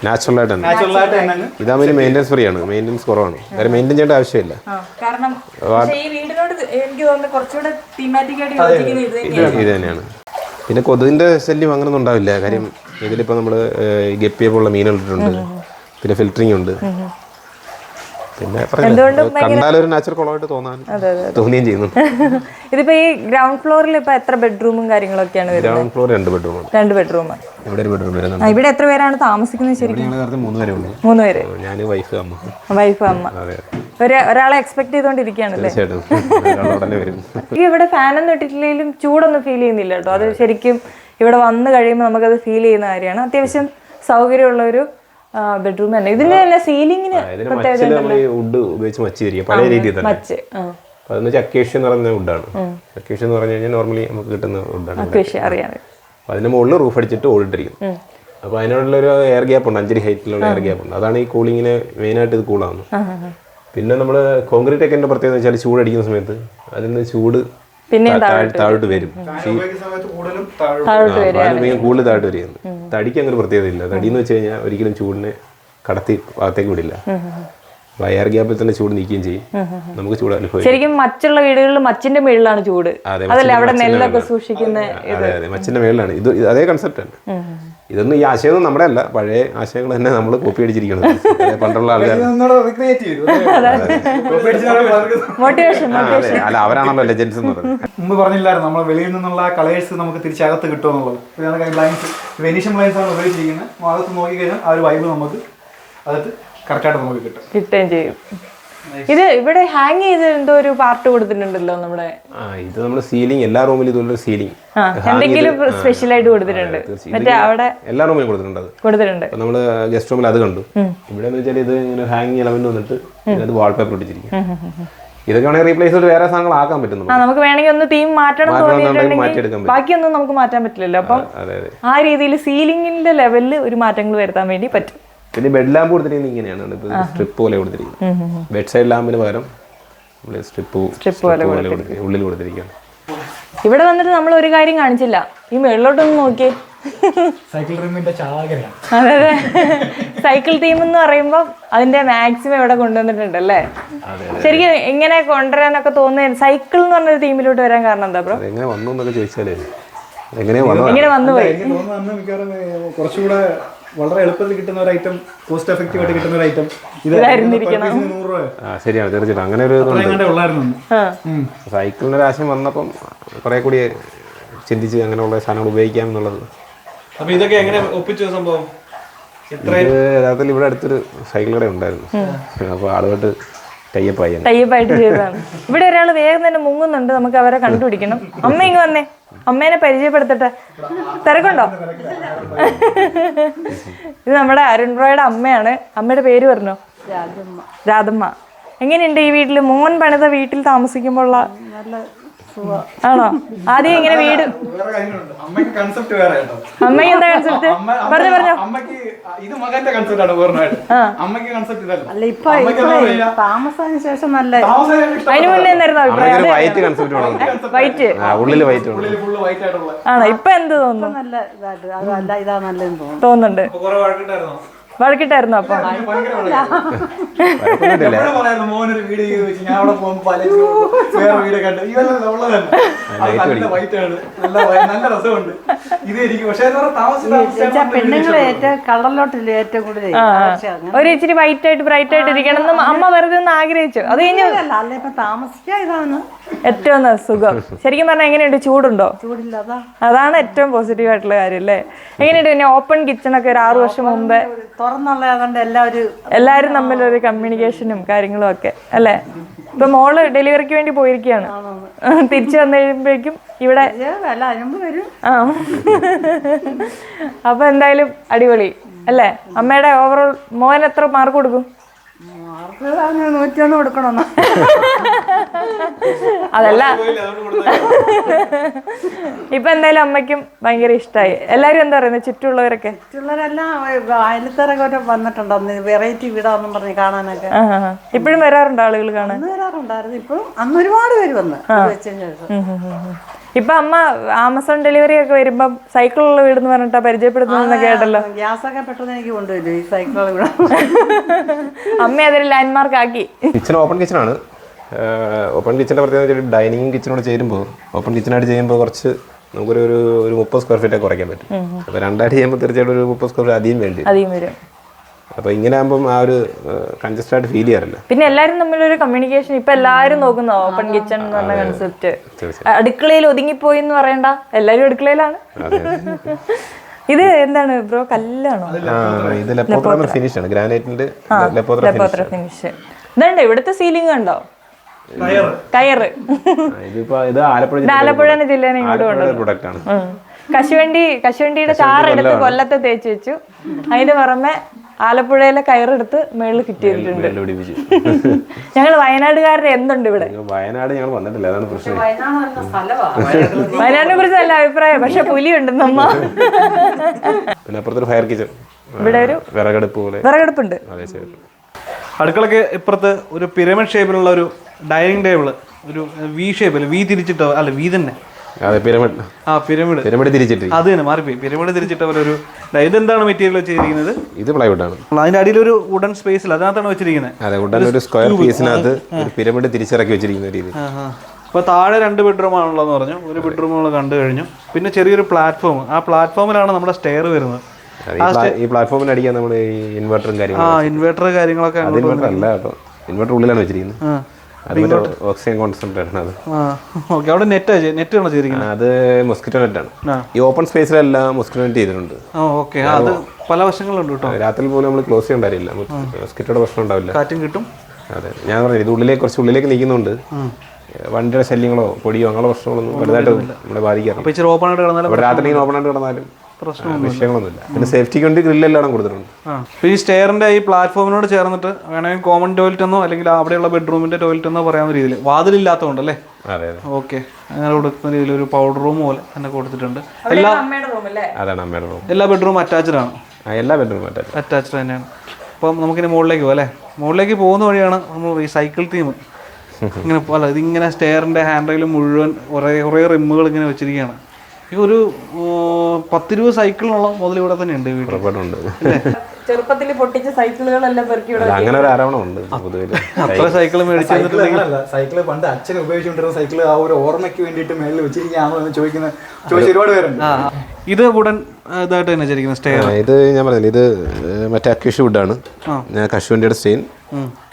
Speaker 1: നാച്ചുറൽ ആയിട്ട് തന്നെ.
Speaker 4: നാച്ചുറൽ ആയിട്ട് തന്നെ അങ്ങ്
Speaker 1: ഇതാകുമ്പോൾ മെയിന്റെനൻസ് ഫ്രീ ആണ്. മെയിന്റെനൻസ് കുറവാണ്. കാര്യം മെയിന്റെയിൻ ചെയ്യേണ്ട ആവശ്യമില്ല.
Speaker 2: കാരണം ഈ വീടിനോട് എനിക്ക് തോന്നുന്നു കുറച്ചുകൂടെ തന്നെയാണ്.
Speaker 1: ഇത് തന്നെയാണ്. പിന്നെ കൊതുകിന്റെ ശല്യം അങ്ങനൊന്നും ഉണ്ടാവില്ല. കാര്യം ഇതിലിപ്പോൾ നമ്മൾ ഗപ്പിയെ പോലുള്ള മീനുകൾ ഇട്ടിട്ടുണ്ട് പിന്നെ ഫിൽറ്ററിംഗ് ഉണ്ട് പിന്നെ കണ്ടാലൊരു നാച്ചുറൽ കുളമായിട്ട് തോന്നാൻ തോന്നുകയും ചെയ്യുന്നു.
Speaker 2: ഇതിപ്പോ ഈ ഗ്രൗണ്ട് ഫ്ലോറിൽ ഇപ്പൊ എത്ര ബെഡ്റൂമും കാര്യങ്ങളൊക്കെയാണ്
Speaker 1: ഗ്രൗണ്ട് ഫ്ലോർ രണ്ട് ബെഡ്റൂം
Speaker 2: രണ്ട് ബെഡ്റൂം
Speaker 1: ഇവിടെ ഒരു ബെഡ്റൂം വരുന്നുണ്ട്.
Speaker 2: ഇവിടെ എത്ര പേരാണ് താമസിക്കുന്നത്
Speaker 1: ശരിക്കും? മൂന്ന് പേരുണ്ട്
Speaker 2: മൂന്ന് പേര്.
Speaker 1: ഞാൻ വൈഫ് അമ്മ.
Speaker 2: വൈഫ് അമ്മ. ഒരു ഒരാളെ എക്സ്പെക്ട് ചെയ്തോണ്ടിരിക്കുകയാണല്ലേ എനിക്ക് ഇവിടെ ഫാനൊന്നും ഇട്ടിട്ടില്ലെങ്കിലും ചൂടൊന്നും ഫീൽ ചെയ്യുന്നില്ല കേട്ടോ. അത്. ശരിക്കും ഇവിടെ വന്നു കഴിയുമ്പോൾ നമുക്കത് ഫീൽ ചെയ്യുന്ന കാര്യമാണ്. അത്യാവശ്യം സൗകര്യമുള്ള ഒരു ബെഡ്റൂം തന്നെ. ഇതിന് തന്നെ സീലിങ്ങിന്
Speaker 1: വുഡ് ഉപയോഗിച്ച് മച്ച് പല രീതിയിൽ
Speaker 2: മച്ച്
Speaker 1: അതെന്ന് വെച്ചാൽ എന്ന് പറയുന്ന വുഡാണ് അക്കേഷ്യ എന്ന് പറഞ്ഞു കഴിഞ്ഞാൽ നോർമലി നമുക്ക് കിട്ടുന്ന വുഡാണ് അപ്പോൾ അതിന്റെ മുകളിൽ റൂഫ് അടിച്ചിട്ട് ഓടിട്ടിരിക്കും അപ്പോൾ അതിനുള്ള ഒരു എയർ ഗ്യാപ്പ് ഉണ്ട്. അഞ്ചടി ഹൈറ്റിലുള്ള എയർ ഗ്യാപ്പ് ഉണ്ട്. അതാണ് ഈ കൂളിങ്ങിന് മെയിനായിട്ട് ഇത് കൂളാകുന്നത് പിന്നെ നമ്മൾ കോൺക്രീറ്റ് ഒക്കെ പ്രത്യേകത വെച്ചാൽ ചൂടടിക്കുന്ന സമയത്ത് അതിൽ നിന്ന് ചൂട്
Speaker 2: പിന്നെയും
Speaker 1: താഴോട്ട് വരും.
Speaker 2: താഴോട്ട് വരും.
Speaker 1: കൂടുതൽ താഴോട്ട് വരികയാണ് തടിക്ക് അങ്ങനെ പ്രത്യേകത ഇല്ല തടി എന്ന് വെച്ച് കഴിഞ്ഞാൽ ഒരിക്കലും ചൂടിനെ കടത്തി ഭാഗത്തേക്ക് വിടില്ല. വയർ ഗ്യാപ്പിൽ തന്നെ ചൂട് നീക്കുകയും ചെയ്യും. നമുക്ക് ചൂട് അനുഭവിക്കും.
Speaker 2: ശരിക്കും മറ്റുള്ള വീടുകളിൽ മച്ചിന്റെ മേളിലാണ് ചൂട്. അതല്ല അവിടെ നെല്ലൊക്കെ. സൂക്ഷിക്കുന്ന
Speaker 1: അതെ അതെ. മച്ചിന്റെ മേളിലാണ്. ഇത് ഇത് അതേ കൺസെപ്റ്റ് ആണ് ഇതൊന്നും ഈ ആശയമൊന്നും നമ്മുടെ അല്ല പഴയ ആശയങ്ങൾ തന്നെ നമ്മൾ കോപ്പി അടിച്ചിരിക്കുന്നത് പണ്ടുള്ള ആൾക്കാർ അല്ല? അവരാണല്ലോ ലെജൻസ് എന്ന് പറയുന്നത്
Speaker 4: മുമ്പ് പറഞ്ഞില്ലായിരുന്നു നമ്മൾ വെളിയിൽ നിന്നുള്ള കളേഴ്സ് നമുക്ക് തിരിച്ചകത്ത് കിട്ടുമെന്നുള്ളത് ഇതാണ് ബ്ലൈൻസ് വെനീഷ്യൻ ബ്ലൈൻസ് ആണ് ഉപയോഗിച്ചിരിക്കുന്നത്. അകത്ത് നോക്കിക്കഴിഞ്ഞാൽ ആ ഒരു വൈബ് നമുക്ക് അകത്ത് കറക്റ്റായിട്ട് നമുക്ക് കിട്ടും.
Speaker 2: കിട്ടുകയും ചെയ്യും. ഇത് ഇവിടെ ഹാങ് ചെയ്ത് എന്തോ ഒരു പാർട്ട് കൊടുത്തിട്ടുണ്ടല്ലോ നമ്മുടെ
Speaker 1: ആ ഇത് നമ്മുടെ സീലിംഗ് എല്ലാ റൂമിലും ഇതുപോലെ സീലിംഗ്
Speaker 2: എന്തെങ്കിലും സ്പെഷ്യൽ ആയിട്ട് കൊടുത്തിട്ടുണ്ട്. മറ്റേ അവിടെ
Speaker 1: എല്ലാ റൂമിലും കൊടുത്തിട്ടുണ്ട് അത്.
Speaker 2: കൊടുത്തിട്ടുണ്ട്.
Speaker 1: നമ്മൾ നമ്മൾ ഗസ്റ്റ് റൂമിൽ അത് കണ്ടു. ഇവിടെ എന്ന് വെച്ചാൽ ഇത് ഇങ്ങനെ ഹാങ് എലമെന്റ് വന്നിട്ട് ഇതിനകത്ത് വാൾപേപ്പർ ഒട്ടിച്ചിരിക്കും ഇതൊക്കെ വേണമെങ്കിൽ റീപ്ലേസ് ചെയ്ത് വേറെ സാധനങ്ങൾ ആക്കാൻ
Speaker 2: പറ്റുന്നു
Speaker 1: നമുക്ക്
Speaker 2: വേണമെങ്കിൽ ഒന്ന് തീം മാറ്റണം തോന്നിയിട്ടുണ്ടെങ്കിൽ ബാക്കിയൊന്നും നമുക്ക് മാറ്റാൻ പറ്റില്ലല്ലോ. അപ്പം ആ രീതിയിൽ സീലിംഗിന്റെ ലെവലിൽ ഒരു മാറ്റങ്ങൾ വരുത്താൻ വേണ്ടി പറ്റും.
Speaker 1: പിന്നെ ബെഡ് ലാമ്പ് കൊടുത്തിരിക്കുന്നത് ഇങ്ങനെയാണ്. ഇപ്പൊ സ്ട്രിപ്പ് പോലെ കൊടുത്തിരിക്കുന്നത്. ബെഡ് സൈഡ് ലാമ്പിന് പകരം നമ്മൾ സ്ട്രിപ്പ് സ്ട്രിപ്പ് പോലെ. ഉള്ളിൽ കൊടുത്തിരിക്കുകയാണ്.
Speaker 2: ഇവിടെ വന്നിട്ട് നമ്മൾ ഒരു കാര്യം കാണിച്ചില്ല. ഈ മുകളിലോട്ടൊന്ന് നോക്കിയേ.
Speaker 4: സൈക്കിൾ
Speaker 2: അതെ അതെ. സൈക്കിൾ തീം എന്ന് പറയുമ്പോൾ അതിന്റെ മാക്സിമം ഇവിടെ കൊണ്ടുവന്നിട്ടുണ്ട് അല്ലേ? ശരിക്കും എങ്ങനെ കൊണ്ടുവരാനൊക്കെ തോന്നുന്നത് സൈക്കിൾ എന്ന് പറഞ്ഞ തീമിലോട്ട് വരാൻ കാരണം എന്താ ബ്രോ?
Speaker 1: എങ്ങനെ വന്നു എന്നൊക്കെ ചോദിച്ചാലേ. വന്നത്?
Speaker 2: എങ്ങനെ വന്നുപോയി?
Speaker 4: എനിക്ക് വളരെ എളുപ്പത്തിൽ കിട്ടുന്ന ഒരു ഐറ്റം കോസ്റ്റ് എഫക്റ്റീവ് ആയിട്ട് കിട്ടുന്ന ഒരു ഐറ്റം നൂറ് രൂപ.
Speaker 1: ആ ശരിയാണ് തീർച്ചയായിട്ടും. അങ്ങനെ ഒരു ഇതുണ്ട്.
Speaker 4: ഉള്ളായിരുന്നു.
Speaker 1: സൈക്കിളിന്റെ ഒരു ആശയം വന്നപ്പം കുറെ കൂടി ചിന്തിച്ച് അങ്ങനെയുള്ള സാധനങ്ങൾ ഉപയോഗിക്കാം എന്നുള്ളത്.
Speaker 5: അപ്പൊ ഇതൊക്കെ എങ്ങനെ ഒപ്പിച്ചു സംഭവം?
Speaker 1: ഇത് യഥാർത്ഥത്തിൽ ഇവിടെ അടുത്തൊരു സൈക്കിൾ കട ഉണ്ടായിരുന്നു അപ്പോൾ ആളുമായിട്ട് ടൈപ്പായി
Speaker 2: ടൈപ്പായിട്ട് ചെയ്തതാണ്. ഇവിടെ ഒരാൾ വേഗം തന്നെ മുങ്ങുന്നുണ്ട്. നമുക്ക് അവരെ കണ്ടുപിടിക്കണം. അമ്മ ഇങ്ങ് വന്നേ. അമ്മേനെ പരിചയപ്പെടുത്തട്ടെ? തിരക്കുണ്ടോ? ഇത് നമ്മുടെ അരുൺ റോയുടെ അമ്മയാണ്. അമ്മയുടെ പേര് പറഞ്ഞോ? രാധമ്മ. രാധമ്മ. എങ്ങനെയുണ്ട് ഈ വീട്ടിൽ മോൻ പണിത വീട്ടിൽ താമസിക്കുമ്പോഴുള്ള ആണോ? ആദ്യം ഇങ്ങനെ വീട്
Speaker 4: അമ്മയ്ക്ക്
Speaker 2: എന്താ കൺസെപ്റ്റ് പറഞ്ഞു പറഞ്ഞോ.
Speaker 4: അമ്മയ്ക്ക് ഇത് മകന്റെ കൺസെപ്റ്റ് ആണ് പൂർണമായിട്ട്. അമ്മയ്ക്ക് കൺസെപ്റ്റ് ഇതല്ല
Speaker 3: അല്ല ഇപ്പൊ താമസത്തിന് ശേഷം നല്ല.
Speaker 2: അതിന് മുന്നേ എന്തായിരുന്നു അഭിപ്രായം?
Speaker 1: വൈറ്റ് കൺസെപ്റ്റ് വേണം.
Speaker 2: വൈറ്റ്
Speaker 1: ഉള്ളിൽ
Speaker 4: ആയിട്ടുള്ള
Speaker 2: ആണോ? ഇപ്പൊ എന്ത് തോന്നുന്നു?
Speaker 3: നല്ല ഇതാ
Speaker 2: തോന്നുന്നുണ്ട്.
Speaker 5: കുറെ വഴക്കിട്ടായിരുന്നോ
Speaker 2: അപ്പൊ.
Speaker 3: പെണ്ണുങ്ങൾ ഏറ്റവും കളറിലോട്ടില്ല ഏറ്റവും കൂടുതൽ
Speaker 2: ഒരു ഇച്ചിരി വൈറ്റ് ആയിട്ട് ബ്രൈറ്റ് ആയിട്ട് ഇരിക്കണം എന്ന് അമ്മ വെറുതെ ഒന്ന് ആഗ്രഹിച്ചു. അത് കഴിഞ്ഞു ഏറ്റവും സുഖം. ശരിക്കും പറഞ്ഞാൽ എങ്ങനെയുണ്ട്? ചൂടുണ്ടോ? അതാണ് ഏറ്റവും പോസിറ്റീവ് ആയിട്ടുള്ള കാര്യം അല്ലേ? എങ്ങനെയുണ്ട് പിന്നെ ഓപ്പൺ കിച്ചൺ ഒക്കെ ഒരു ആറു വർഷം മുമ്പേ?
Speaker 3: തുറന്നുള്ള അതുകൊണ്ട് എല്ലാവരും
Speaker 2: എല്ലാവരും തമ്മിലൊരു കമ്മ്യൂണിക്കേഷനും കാര്യങ്ങളും ഒക്കെ അല്ലേ? ഇപ്പൊ മോൾ ഡെലിവറിക്ക് വേണ്ടി പോയിരിക്കുകയാണ്. തിരിച്ചു വന്നു കഴിയുമ്പോഴേക്കും ഇവിടെ ആ. അപ്പൊ എന്തായാലും അടിപൊളി അല്ലേ? അമ്മയുടെ ഓവറോൾ മോൻ എത്ര മാർക്ക് കൊടുക്കും?
Speaker 3: നൂറ്റൊന്ന് കൊടുക്കണമെന്ന്
Speaker 2: അതല്ല. ഇപ്പൊ എന്തായാലും അമ്മയ്ക്കും ഭയങ്കര ഇഷ്ടമായി എല്ലാരും എന്താ പറയുന്നത് ചുറ്റുള്ളവരൊക്കെ
Speaker 3: ചുറ്റുള്ളവരെല്ലാം അയലത്തരൊക്കെ ഒരു വന്നിട്ടുണ്ട്. അന്ന് വെറൈറ്റി വീടാന്നും പറഞ്ഞ് കാണാനൊക്കെ.
Speaker 2: ഇപ്പോഴും വരാറുണ്ട് ആളുകൾ കാണാൻ?
Speaker 3: വരാറുണ്ടായിരുന്നു. ഇപ്പോഴും അന്ന് ഒരുപാട് പേര് വന്ന്. വെച്ചതിന് ശേഷം.
Speaker 2: ഇപ്പൊ അമ്മ ആമസോൺ ഡെലിവറി ഒക്കെ വരുമ്പോ സൈക്കിളുള്ള വീട് എന്ന് പറഞ്ഞിട്ടാ പരിചയപ്പെടുത്തുന്നൊക്കെ കേട്ടല്ലോ.
Speaker 3: ഗ്യാസ് ഒക്കെ പെട്ടെന്ന് എനിക്ക് കൊണ്ടുവരും ഈ സൈക്കിളുള്ള വീട്
Speaker 2: അമ്മ അതൊരു ലാൻഡ്മാർക്ക് ആക്കി.
Speaker 1: കിച്ചൺ ഓപ്പൺ കിച്ചൺ ആണ്. ഓപ്പൺ കിച്ചന്റെ പ്രത്യേകത ഡൈനിങ് കിച്ചനോട് ചേരുമ്പോൾ ഓപ്പൺ കിച്ചനായിട്ട് ചെയ്യുമ്പോൾ കുറച്ച് നമുക്കൊരു ഒരു മുപ്പത് സ്ക്വയർ ഫീറ്റ് ഒക്കെ കുറയ്ക്കാൻ പറ്റും. അപ്പോൾ രണ്ടായിട്ട് ചെയ്യുമ്പോൾ തീർച്ചയായിട്ടും ഒരു മുപ്പത് സ്ക്വയർ ഫീറ്റ് അധികം വേണ്ടി.
Speaker 2: അധികം വരും.
Speaker 1: അപ്പോൾ ഇങ്ങനെ ആകുമ്പം ആ ഒരു കൺജസ്റ്റഡ് ആയിട്ട് ഫീൽ ചെയ്യാറില്ല.
Speaker 2: പിന്നെ എല്ലാരും തമ്മിലൊരു കമ്മ്യൂണിക്കേഷൻ ഇപ്പൊ എല്ലാവരും നോക്കുന്ന ഓപ്പൺ കിച്ചൺ എന്ന് പറഞ്ഞ കൺസെപ്റ്റ് അടുക്കളയിൽ ഒതുങ്ങിപ്പോയി എന്ന് പറയണ്ട എല്ലാവരും അടുക്കളയിലാണ്. ഇത് എന്താണ് ബ്രോ കല്ലാണോ
Speaker 1: ഇത് ലെപ്പോത്ര ഫിനിഷ് ആണ്. ഗ്രാനൈറ്റിന്റെ ലെപ്പോത്ര
Speaker 2: ഫിനിഷ് ഇതുണ്ട് ഇവിടുത്തെ സീലിംഗ് കണ്ടോ? കയറ്.
Speaker 1: ഇത് ആലപ്പുഴ
Speaker 2: ഇത് ആലപ്പുഴ ജില്ലയിൽ ഇങ്ങോട്ട്
Speaker 1: പ്രൊഡക്റ്റ് ആണ്.
Speaker 2: കശുവണ്ടി കശുവണ്ടിയുടെ ചാറെടുത്ത് കൊല്ലത്തെ തേച്ച് വെച്ചു. അതിന് പുറമെ ആലപ്പുഴയിലെ കയറെടുത്ത് മേളിൽ ഫിറ്റ് ചെയ്തിട്ടുണ്ട് ഞങ്ങൾ വയനാടുകാരുടെ എന്തുണ്ട് ഇവിടെ?
Speaker 1: വയനാട് ഞങ്ങൾ വന്നിട്ടില്ല അതാണ് പ്രശ്നം.
Speaker 2: വയനാടിനെ കുറിച്ച് നല്ല അഭിപ്രായം പക്ഷെ പുലി അമ്മ.
Speaker 1: പിന്നെ അപ്പുറത്തൊരു ഫയർ കിച്ചൺ
Speaker 2: ഇവിടെ ഒരു
Speaker 1: വിറകടുപ്പ് പോലെ.
Speaker 2: വിറകടുപ്പുണ്ട്.
Speaker 5: അടുക്കളയ്ക്ക് ഇപ്പുറത്ത് ഒരു പിരമിഡ് ഷേപ്പിലുള്ള ഒരു ഡൈനിങ് ടേബിൾ ഒരു വി ഷേപ്പിൽ വി തിരിച്ചിട്ടോ അല്ല വി തന്നെ.
Speaker 1: അതെ പിരമിഡ്.
Speaker 5: ആ പിരമിഡ്.
Speaker 1: പിരമിഡ് തിരിച്ചിട്ട്
Speaker 5: അത് തന്നെ മാറിപ്പോയി പിരമിഡ് തിരിച്ചിട്ട് അവരൊരു ഇതെന്താണ് മെറ്റീരിയൽ വെച്ചിരിക്കുന്നത്?
Speaker 1: ഇത് പ്ലൈവുഡ് ആണ്
Speaker 5: അതിന്റെ അടിയിൽ ഒരു വുഡൻ സ്പേസിൽ അതിനകത്താണ് വെച്ചിരിക്കുന്നത്.
Speaker 1: അതെ വുഡൻ ഒരു സ്ക്വയർ പീസിനകത്ത് ഒരു പിരമിഡ് തിരിച്ചിറക്കി വെച്ചിരിക്കുന്ന രീതി
Speaker 5: അപ്പോൾ താഴെ രണ്ട് ബെഡ്റൂം ആണുള്ളതെന്ന് പറഞ്ഞു. ഒരു ബെഡ്റൂം നമ്മൾ കണ്ടു കഴിഞ്ഞു. പിന്നെ ചെറിയൊരു പ്ലാറ്റ്ഫോം ആ പ്ലാറ്റ്ഫോമിലാണ് നമ്മുടെ സ്റ്റെയർ വരുന്നത്.
Speaker 1: ഈ പ്ലാറ്റ്ഫോമിൽ അടിക്കാൻ നമ്മൾ ഇൻവെർട്ടറും
Speaker 5: ആ
Speaker 1: കാര്യങ്ങളും
Speaker 5: ഇൻവേർട്ടർ കാര്യങ്ങളൊക്കെ
Speaker 1: ഇൻവെർട്ടർ അല്ല കേട്ടോ. ഇൻവെർട്ടർ ഉള്ളിലാണ് വെച്ചിരിക്കുന്നത്.
Speaker 5: ആ
Speaker 1: അത് മറ്റേ ഓക്സിജൻ അത്.
Speaker 5: അവിടെ നെറ്റ് നെറ്റ് ആണോ ചെയ്തിരിക്കുന്നത്
Speaker 1: അത് മൊസ്കിറ്റോ നെറ്റ് ആണ്. ഈ ഓപ്പൺ സ്പേസിലെല്ലാം മൊസ്കിറ്റോ നെറ്റ് ചെയ്തിട്ടുണ്ട്.
Speaker 5: ഓക്കെ അത് പല വശങ്ങളുണ്ട് കേട്ടോ
Speaker 1: രാത്രി പോലും നമ്മൾ ക്ലോസ് ചെയ്യണ്ടായിരില്ല മൊസ്കിറ്റോയുടെ പ്രശ്നം ഉണ്ടാവില്ല.
Speaker 5: കാറ്റും കിട്ടും.
Speaker 1: അതെ. ഞാൻ പറഞ്ഞു ഇത് ഉള്ളിലേക്ക് കുറച്ച് ഉള്ളിലേക്ക് നിൽക്കുന്നുണ്ട് വണ്ടിയുടെ ശല്യങ്ങളോ പൊടിയോ അങ്ങനെയുള്ള പ്രശ്നങ്ങളൊന്നും വലുതായിട്ട് നമ്മളെ ബാധിക്കാറില്ല. രാത്രി ഓപ്പൺ ആയിട്ട് കിടന്നാലും വിഷയങ്ങളൊന്നുമില്ല. പിന്നെ സേഫ്റ്റിക്ക് വേണ്ടി ഗ്രില്ലെല്ലാം കൊടുത്തിട്ടുണ്ട്.
Speaker 5: ഈ സ്റ്റെയറിന്റെ ഈ പ്ലാറ്റ്ഫോമിനോട് ചേർന്നിട്ട് വേണമെങ്കിൽ കോമൺ ടോയ്ലറ്റ് എന്നോ അല്ലെങ്കിൽ അവിടെയുള്ള ബെഡ്റൂമിന്റെ ടോയ്ലറ്റ് എന്നോ പറയാവുന്ന രീതിയിൽ. വാതിലില്ലാത്തതുകൊണ്ടല്ലേ
Speaker 1: അതെ അതെ.
Speaker 5: ഓക്കെ അങ്ങനെ കൊടുക്കുന്ന രീതിയിൽ ഒരു പൗഡർ റൂം പോലെ തന്നെ കൊടുത്തിട്ടുണ്ട്. എല്ലാ
Speaker 2: അല്ലേ?
Speaker 1: അതാണ് അമ്മയുടെ റൂം
Speaker 5: എല്ലാ ബെഡ്റൂം അറ്റാച്ച്ഡ് ആണ്.
Speaker 1: എല്ലാ ബെഡ്റൂം അറ്റാച്ച്
Speaker 5: അറ്റാച്ച്ഡ് തന്നെയാണ്. അപ്പം നമുക്കിനി മുകളിലേക്ക് പോകാം അല്ലേ? മുകളിലേക്ക് പോകുന്ന വഴിയാണ് നമ്മൾ ഈ സൈക്കിൾ തീം ഇങ്ങനെ പോലെ ഇതിങ്ങനെ സ്റ്റെയറിന്റെ ഹാൻഡ് റെയിൽ മുഴുവൻ കുറേ കുറേ റിമ്മുകൾ ഇങ്ങനെ വെച്ചിരിക്കുകയാണ്. ഒരു പത്ത് രൂപ സൈക്കിളിനുള്ള മുതൽ ഇവിടെ തന്നെ ഉണ്ട്
Speaker 1: ഉറപ്പായിട്ടുണ്ട്
Speaker 2: ചെറുപ്പത്തിൽ പൊട്ടിച്ച സൈക്കിളുകളെല്ലാം പെറുക്കി
Speaker 1: അങ്ങനെ ഒരു ഉണ്ട്
Speaker 5: അത്ര സൈക്കിൾ മേടിച്ച്
Speaker 4: സൈക്കിൾ പണ്ട് അച്ഛൻ ഉപയോഗിച്ചുകൊണ്ടിരുന്ന സൈക്കിൾ ആ ഒരു ഓർമ്മയ്ക്ക് വേണ്ടിയിട്ട് മേളിൽ വെച്ചിരിക്കുകയാണോ എന്ന് ചോദിക്കുന്ന ചോദിച്ച ഒരുപാട് പേരുണ്ട്.
Speaker 5: ഇത് ഉടൻ ഇതായിട്ട് തന്നെ വെച്ചിരിക്കുന്നത് സ്റ്റെയർ.
Speaker 1: ഇത് ഞാൻ പറഞ്ഞില്ല ഇത് മറ്റേ അക്യൂഷ് വുഡാണ്. ഞാൻ കശുവണ്ടിയുടെ സ്റ്റെയിൻ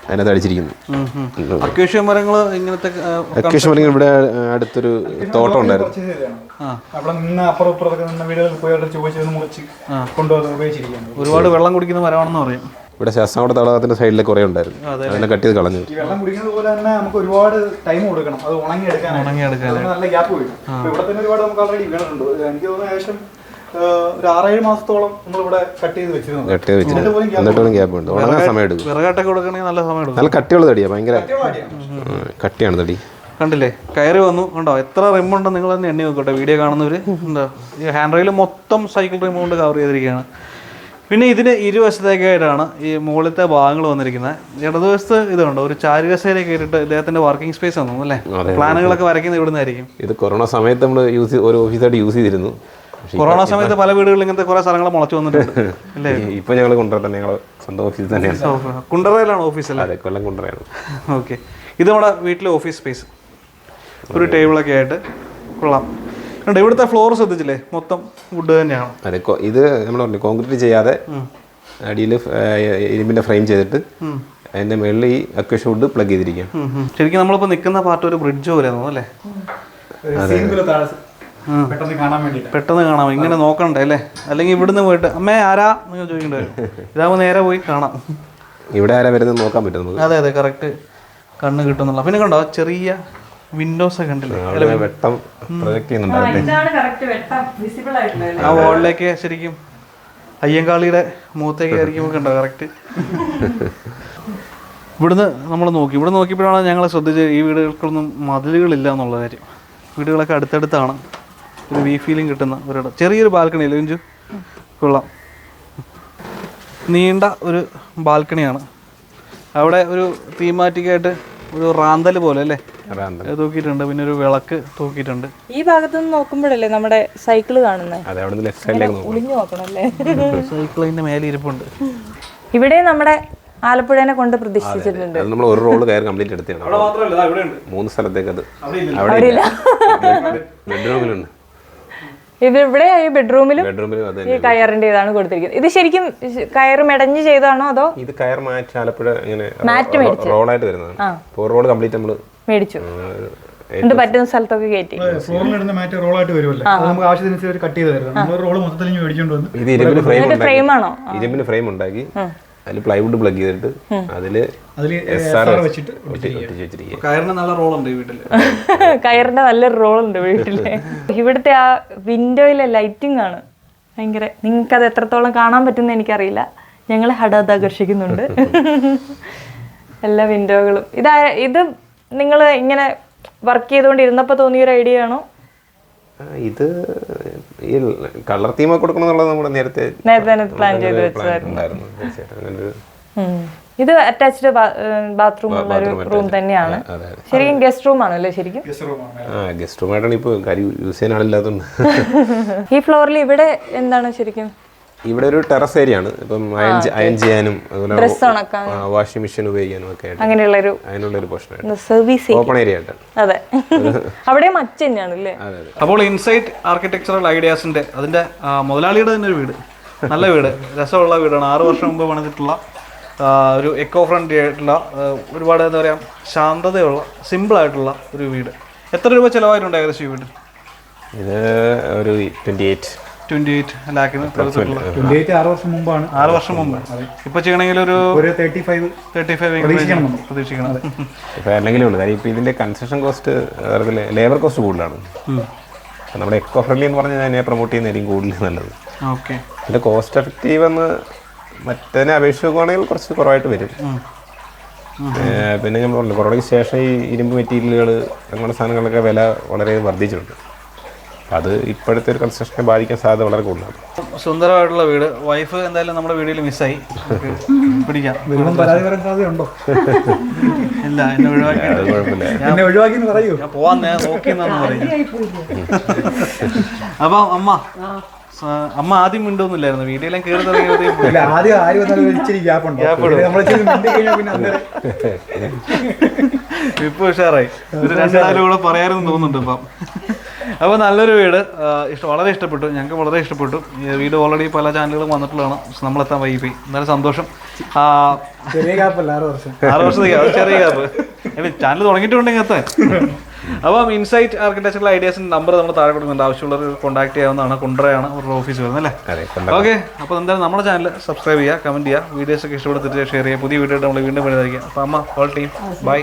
Speaker 1: അതിനകത്ത് അടിച്ചിരിക്കുന്നു.
Speaker 5: അക്വേഷ്യ മരങ്ങൾ ഇങ്ങനത്തെ ആ,
Speaker 1: മരങ്ങൾ ഇവിടെ അടുത്തൊരു തോട്ടം ഉണ്ടായിരുന്നു.
Speaker 5: ഒരുപാട് വെള്ളം കുടിക്കുന്ന മരമാണെന്ന് പറയും.
Speaker 1: ഇവിടെ ശാസ്താംകോട്ട തടാകത്തിന്റെ സൈഡിൽ കുറെ ഉണ്ടായിരുന്നു. അതിനെ കട്ട് ചെയ്ത് കളഞ്ഞു.
Speaker 4: ഈ വെള്ളം കുടിക്കുന്നത് പോലെ തന്നെ നമുക്ക് ഒരുപാട് ടൈം കൊടുക്കണം. അത് ഉണങ്ങിയെടുക്കാൻ
Speaker 5: ഉണങ്ങിയെടുക്കാൻ.
Speaker 4: നല്ല ഗ്യാപ്പ് വരും ഇവിടെ തന്നെ ഒരുപാട് നമുക്ക് ഓൾറെഡി വീണിട്ടുണ്ട് എനിക്ക് തോന്നുന്നു ഏകദേശം ഒരു ആറേഴ് മാസത്തോളം നമ്മളിവിടെ കട്ട് ചെയ്ത് വെച്ചിരുന്നു
Speaker 1: കട്ട് ചെയ്ത് വെച്ചിട്ട് എന്നിട്ട് പോലും ഗ്യാപ്പ് ഉണ്ട്. ഉണങ്ങാൻ സമയം എടുക്കും.
Speaker 5: വിറകാട്ടൊക്കെ കൊടുക്കണമെങ്കിൽ നല്ല സമയം എടുക്കും.
Speaker 1: നല്ല കട്ടിയുള്ള തടിയാ ഭയങ്കര കട്ടിയാണ് തടി.
Speaker 5: കണ്ടില്ലേ? കയറി വന്നു. കണ്ടോ? എത്ര റിം ഉണ്ടെന്ന് നിങ്ങൾ തന്നെ എണ്ണി നോക്കട്ടെ വീഡിയോ കാണുന്നവർ എന്താ ഈ ഹാൻഡ് റെയിൽ മൊത്തം സൈക്കിൾ റിം കൊണ്ട് കവർ ചെയ്തിരിക്കുകയാണ്. പിന്നെ ഇതിന് ഇരുവശത്തേക്കായിട്ടാണ് ഈ മുകളിലത്തെ ഭാഗങ്ങൾ വന്നിരിക്കുന്നത്. ഇടതുവശത്ത് ഇതുണ്ടോ ഒരു ചാരുകസേര കയറിയിട്ട് ഇദ്ദേഹത്തിന്റെ വർക്കിംഗ് സ്പേസ് ആണ് അല്ലേ? പ്ലാനുകളൊക്കെ വരയ്ക്കുന്നത് ഇവിടുന്നായിരിക്കും.
Speaker 1: ഇത് കൊറോണ സമയത്ത് നമ്മൾ യൂസ് ഒരു ഓഫീസായിട്ട് യൂസ് ചെയ്തിരുന്നു.
Speaker 5: കൊറോണ സമയത്ത് പല വീടുകളിൽ ഇങ്ങനത്തെ കുറെ സ്ഥലങ്ങൾ മുളച്ചു വന്നിട്ടുണ്ട് ഇപ്പൊ
Speaker 1: ഇപ്പം ഞങ്ങൾ കുണ്ടറ തന്നെ ഞങ്ങൾ സ്വന്തം ഓഫീസിൽ തന്നെയാണ്.
Speaker 5: കുണ്ടറയിലാണ് ഓഫീസ് അല്ലേ?
Speaker 1: കൊല്ലം കുണ്ടറയാണ്.
Speaker 5: ഓക്കെ. ഇത് നമ്മുടെ വീട്ടിലെ ഓഫീസ് സ്പേസ് ഒരു ടേബിളൊക്കെ ആയിട്ട് കൊള്ളാം. കണ്ടോ ഇവിടുത്തെ ഫ്ലോർ ശ്രദ്ധിച്ചില്ലേ? മൊത്തം വുഡ് തന്നെയാണ്.
Speaker 1: അതെ ഇത് നമ്മൾ പറഞ്ഞു കോൺക്രീറ്റ് ചെയ്യാതെ അടിയിൽ ഇരുമ്പിന്റെ ഫ്രെയിം ചെയ്തിട്ട് അതിന്റെ മുകളിൽ ഈ അക്വേഷൻ വുഡ് പ്ലഗ് ചെയ്തിരിക്കുക
Speaker 5: ഉം, ഉം. ശരിക്കും നമ്മളിപ്പോൾ നിൽക്കുന്ന പാർട്ട് ഒരു ബ്രിഡ്ജ് പോലെയാണോ അല്ലേ?
Speaker 4: പെട്ടെന്ന് കാണാൻ വേണ്ടി
Speaker 5: പെട്ടെന്ന് കാണാം. ഇങ്ങനെ നോക്കണ്ടേ അല്ലേ? അല്ലെങ്കിൽ ഇവിടുന്ന് പോയിട്ട് അമ്മേ ആരാ? നിങ്ങൾ ചോദിക്കേണ്ടി വരും. ഇതാകുമ്പോൾ നേരെ പോയി കാണാം.
Speaker 1: ഇവിടെ ആരാ വരുന്നത് നോക്കാൻ പറ്റും നമുക്ക്.
Speaker 5: അതെ അതെ കറക്റ്റ് കണ്ണ് കിട്ടുന്നുള്ള. പിന്നെ കണ്ടോ ചെറിയ വിൻഡോസ് ഒക്കെ ഉണ്ടല്ലേ
Speaker 1: വെട്ടം പ്രൊജക്ട്
Speaker 5: ആ വാളിലേക്ക് ശരിക്കും അയ്യങ്കാളിയുടെ മുഖത്തേക്ക് ആയിരിക്കും കണ്ടോ കറക്റ്റ് ഇവിടുന്ന് നമ്മൾ നോക്കി. ഇവിടെ നോക്കിയപ്പോഴാണ് ഞങ്ങൾ ശ്രദ്ധിച്ചത് ഈ വീടുകൾക്കൊന്നും മതിലുകളില്ല എന്നുള്ള കാര്യം. വീടുകളൊക്കെ അടുത്തടുത്താണ്. ഒരു വി ഫീലിംഗ് കിട്ടുന്ന ഒരിടം. ചെറിയൊരു ബാൽക്കണി അല്ലേ കുഞ്ചു കൊള്ളാം. നീണ്ട ഒരു ബാൽക്കണിയാണ് അവിടെ ഒരു തീമാറ്റിക്കായിട്ട് ഒരു റാന്തൽ പോലെ അല്ലേ? തൂക്കിയിട്ടുണ്ട്. പിന്നെ ഒരു വിളക്ക് തൂക്കിയിട്ടുണ്ട്.
Speaker 2: ഈ ഭാഗത്ത് നിന്ന് നോക്കുമ്പോഴല്ലേ നമ്മുടെ സൈക്കിൾ കാണുന്നത്
Speaker 1: അതെ അവിടെ നിന്ന് സൈഡിലേക്ക് നോക്കും
Speaker 2: ഒളിഞ്ഞു നോക്കണം
Speaker 5: സൈക്കിളിന്റെ മേലെ ഇരിപ്പുണ്ട്.
Speaker 2: ഇവിടെ നമ്മുടെ ആലപ്പുഴനെ കൊണ്ട്
Speaker 1: പ്രതീക്ഷിച്ചിട്ടുണ്ട്. നമ്മൾ ഒരു റോൾ കയറി കംപ്ലീറ്റ് എടുത്തതാണ്
Speaker 5: മാത്രമല്ല ഇവിടെ ഉണ്ട്.
Speaker 1: മൂന്ന് സ്ഥലത്തേക്ക് അത്.
Speaker 5: അവിടെ
Speaker 1: ബെഡ്റൂമിലുണ്ട്
Speaker 2: ഇത് ഇവിടെ ഈ ബെഡ്റൂമിലും
Speaker 1: ബെഡ്റൂമിലും അത്
Speaker 2: ഈ കയറിന്റെ ഇതാണ് കൊടുത്തിരിക്കുന്നത്. ഇത് ശരിക്കും കയർ മെടഞ്ഞ് ചെയ്താണോ അതോ
Speaker 1: ഇത് കയർ മാറ്റ് ആലപ്പുഴ ഇങ്ങനെ റോഡായിട്ട് ഫോർ റോഡ് കംപ്ലീറ്റ് നമ്മൾ
Speaker 2: മേടിച്ചു. എന്നിട്ട് പറ്റുന്ന സ്ഥലത്തൊക്കെ കയറ്റി
Speaker 4: ഫ്ലോറിൽ ഇടുന്ന മാറ്റ് റോളായിട്ട് വരുമല്ലോ? അത് നമുക്ക് ആവശ്യത്തിനനുസരിച്ച് കട്ട് ചെയ്ത് തരുന്നത് നമ്മൾ റോൾ മൊത്തത്തിൽ മേടിച്ചോണ്ട് വന്ന്
Speaker 1: ഇത് ഇരുമ്പിന് ഫ്രെയിം ഉണ്ടാക്കി. ഇരുമ്പിന് ഫ്രെയിം ഉണ്ടാക്കി. അതിൽ പ്ലൈവുഡ് പ്ലഗ് ചെയ്തിട്ട്
Speaker 4: അതിൽ
Speaker 2: കയറിന്റെ നല്ലൊരു റോൾ ഉണ്ട് വീട്ടിൽ. ഇവിടുത്തെ ആ വിൻഡോയിലെ ലൈറ്റിംഗ് ആണ് ഭയങ്കര. നിങ്ങൾക്ക് അത് എത്രത്തോളം കാണാൻ പറ്റുന്ന എനിക്കറിയില്ല. ഞങ്ങളെ ഹഠാത് ആകർഷിക്കുന്നുണ്ട്. എല്ലാ വിൻഡോകളും ഇതാ ഇത് നിങ്ങൾ ഇങ്ങനെ വർക്ക് ചെയ്തുകൊണ്ട് തോന്നിയൊരു തോന്നിയ ഒരു ഐഡിയ ആണോ
Speaker 1: ഇത് ഈ കളർ തീമ കൊടുക്കണം എന്നുള്ളത് നമ്മുടെ നേരത്തെ
Speaker 2: നേരത്തെ പ്ലാൻ ചെയ്ത്
Speaker 1: plan
Speaker 2: വെച്ചതായിരുന്നു.
Speaker 1: തീർച്ചയായിട്ടും.
Speaker 2: ഇത് അറ്റാച്ച്ഡ് ബാത്റൂം ഉള്ള ഒരു റൂം തന്നെയാണ്. ശരിക്കും ഗസ്റ്റ് റൂം ആണല്ലേ ശരിക്കും?
Speaker 1: ഗസ്റ്റ് ഗസ്റ്റ് റൂമായിട്ടാണ് ഇപ്പോൾ കാര്യം യൂസ് ചെയ്യാൻ ആളില്ലാത്തതുകൊണ്ട്.
Speaker 2: ഈ ഫ്ലോറിൽ ഇവിടെ എന്താണ് ശരിക്കും?
Speaker 1: ഇവിടെ ഒരു ടെറസ് ഏരിയ ആണ് ഇപ്പം അയൺ അയൺ ചെയ്യാനും അതുപോലെ
Speaker 2: ഡ്രസ് ഉണക്കാൻ.
Speaker 1: വാഷിംഗ് മെഷീൻ ഉപയോഗിക്കാനും ഒക്കെ ആയിട്ട്
Speaker 2: അങ്ങനെയുള്ളൊരു
Speaker 1: അതിനുള്ള ഒരു പോർഷൻ
Speaker 2: സർവീസ്
Speaker 1: ഓപ്പൺ ഏരിയ. ആയിട്ടാണ്.
Speaker 2: അതെ. അവിടെ മച്ച് തന്നെയാണ് അല്ലേ
Speaker 1: അതെ അതെ.
Speaker 5: അപ്പോൾ ഇൻസൈറ്റ് ആർക്കിടെക്ചറൽ ഐഡിയാസിന്റെ അതിന്റെ മുതലാളിയുടെ തന്നെ ഒരു വീട്. നല്ല വീട്. രസമുള്ള വീടാണ്. ആറ് വർഷം മുമ്പ് പണിതിട്ടുള്ള ഒരു എക്കോ ഫ്രണ്ട്ലി ആയിട്ടുള്ള ഒരുപാട് എന്താ പറയുക ശാന്തതയുള്ള സിമ്പിൾ ആയിട്ടുള്ള ഒരു വീട്. എത്ര രൂപ ചിലവായിട്ടുണ്ട് ഏകദേശം ഈ വീട്
Speaker 1: ഇത് ഒരു ട്വന്റി എയ്റ്റ്
Speaker 5: ട്വന്റി എയ്റ്റ് ലാക്കിന്
Speaker 4: ട്വന്റി എയ്റ്റ് ആറ് വർഷം മുമ്പാണ്.
Speaker 5: ആറ് വർഷം മുമ്പ്. ഇപ്പൊ ചെയ്യണമെങ്കിൽ ഒരു
Speaker 4: തേർട്ടി ഫൈവ്
Speaker 5: തേർട്ടി ഫൈവ് പ്രതീക്ഷിക്കണം.
Speaker 1: ഇപ്പോൾ അല്ലെങ്കിലും ഉണ്ട് കാര്യം ഇപ്പോൾ ഇതിന്റെ കൺസ്ട്രക്ഷൻ കോസ്റ്റ് ലേബർ കോസ്റ്റ് കൂടുതലാണ്. നമ്മുടെ എക്കോ ഫ്രണ്ട്ലി എന്ന് പറഞ്ഞാൽ അതിനെ പ്രൊമോട്ട് ചെയ്യുന്നതായിരിക്കും കൂടുതൽ നല്ലത്.
Speaker 5: ഓക്കെ.
Speaker 1: അതിന്റെ കോസ്റ്റ് എഫക്റ്റീവ് എന്ന് മറ്റതിനെ അപേക്ഷിച്ച് നോക്കുവാണെങ്കിൽ കുറച്ച് കുറവായിട്ട് വരും. പിന്നെ നമ്മൾ പറഞ്ഞു കൊറോണയ്ക്ക് ശേഷം ഈ ഇരുമ്പ് മെറ്റീരിയലുകൾ അങ്ങനെയുള്ള സാധനങ്ങളൊക്കെ വില വളരെ വർദ്ധിച്ചിട്ടുണ്ട്. അത് ഇപ്പോഴത്തെ ഒരു കൺസ്ട്രക്ഷനെ ബാധിക്കാൻ സാധ്യത വളരെ കൂടുതലാണ്.
Speaker 5: സുന്ദരമായിട്ടുള്ള വീട്. വൈഫ് എന്തായാലും നമ്മുടെ വീഡിയോയിൽ മിസ്സായി പിടിക്കാം.
Speaker 4: പരാതി വരാൻ സാധ്യതയുണ്ടോ?
Speaker 5: ഇല്ല എന്നെ ഒഴിവാക്കി.
Speaker 4: ഒഴിവാക്കി പറയൂ.
Speaker 5: ഞാൻ പോവാൻ നോക്കി അപ്പം അമ്മ അമ്മ ആദ്യം മിണ്ടൊന്നുമില്ലായിരുന്നു വീഡിയോയിലും കയറി തുടങ്ങിയത്
Speaker 4: ആദ്യം ആര് വന്നാലും ഇച്ചിരി ഗ്യാപ്പ് നമ്മൾ ചെയ്ത് മിണ്ടി കഴിഞ്ഞാൽ പിന്നെ അന്നേരം.
Speaker 5: ഇപ്പൊ ഉഷാറായി. ഒരു രണ്ടാലും കൂടെ പറയാറെന്ന് തോന്നുന്നുണ്ട് ഇപ്പം. അപ്പോൾ നല്ലൊരു വീട്. ഇഷ്ടം വളരെ ഇഷ്ടപ്പെട്ടു. ഞങ്ങൾക്ക് വളരെ ഇഷ്ടപ്പെട്ടു. ഈ വീട് ഓൾറെഡി പല ചാനലുകളും വന്നിട്ടുള്ളതാണ്. നമ്മളെത്താൻ വൈകിപ്പോയി. എന്നാലും സന്തോഷം.
Speaker 4: ചെറിയ ആറ് വർഷം.
Speaker 5: ആറ് വർഷത്തേക്ക്. ചെറിയ ഗ്യാപ്പ് ചാനൽ തുടങ്ങിയിട്ടുണ്ടെങ്കിൽ എത്താൻ അപ്പം ഇൻസൈറ്റ് ആർക്കിടെക്ചറൽ ഐഡിയാസിന്റെ നമ്പർ നമ്മൾ താഴെ കൊടുക്കുന്നുണ്ട്. ആവശ്യമുള്ളവർ കോൺടാക്ട് ചെയ്യാവുന്നതാണ്. കൊണ്ടുവരാണ് ഒരു ഓഫീസ് വരുന്നത് അല്ലേ? ഓക്കെ അപ്പോൾ എന്തായാലും നമ്മുടെ ചാനൽ സബ്സ്ക്രൈബ് ചെയ്യുക കമന്റ് ചെയ്യുക. വീഡിയോസ് ഒക്കെ ഇഷ്ടപ്പെടുത്തിട്ട് ഷെയർ ചെയ്യുക. പുതിയ വീഡിയോ നമ്മൾ വീണ്ടും വരുന്നതായിരിക്കും അപ്പോൾ അമ്മ ഓൾ ടീം ബൈ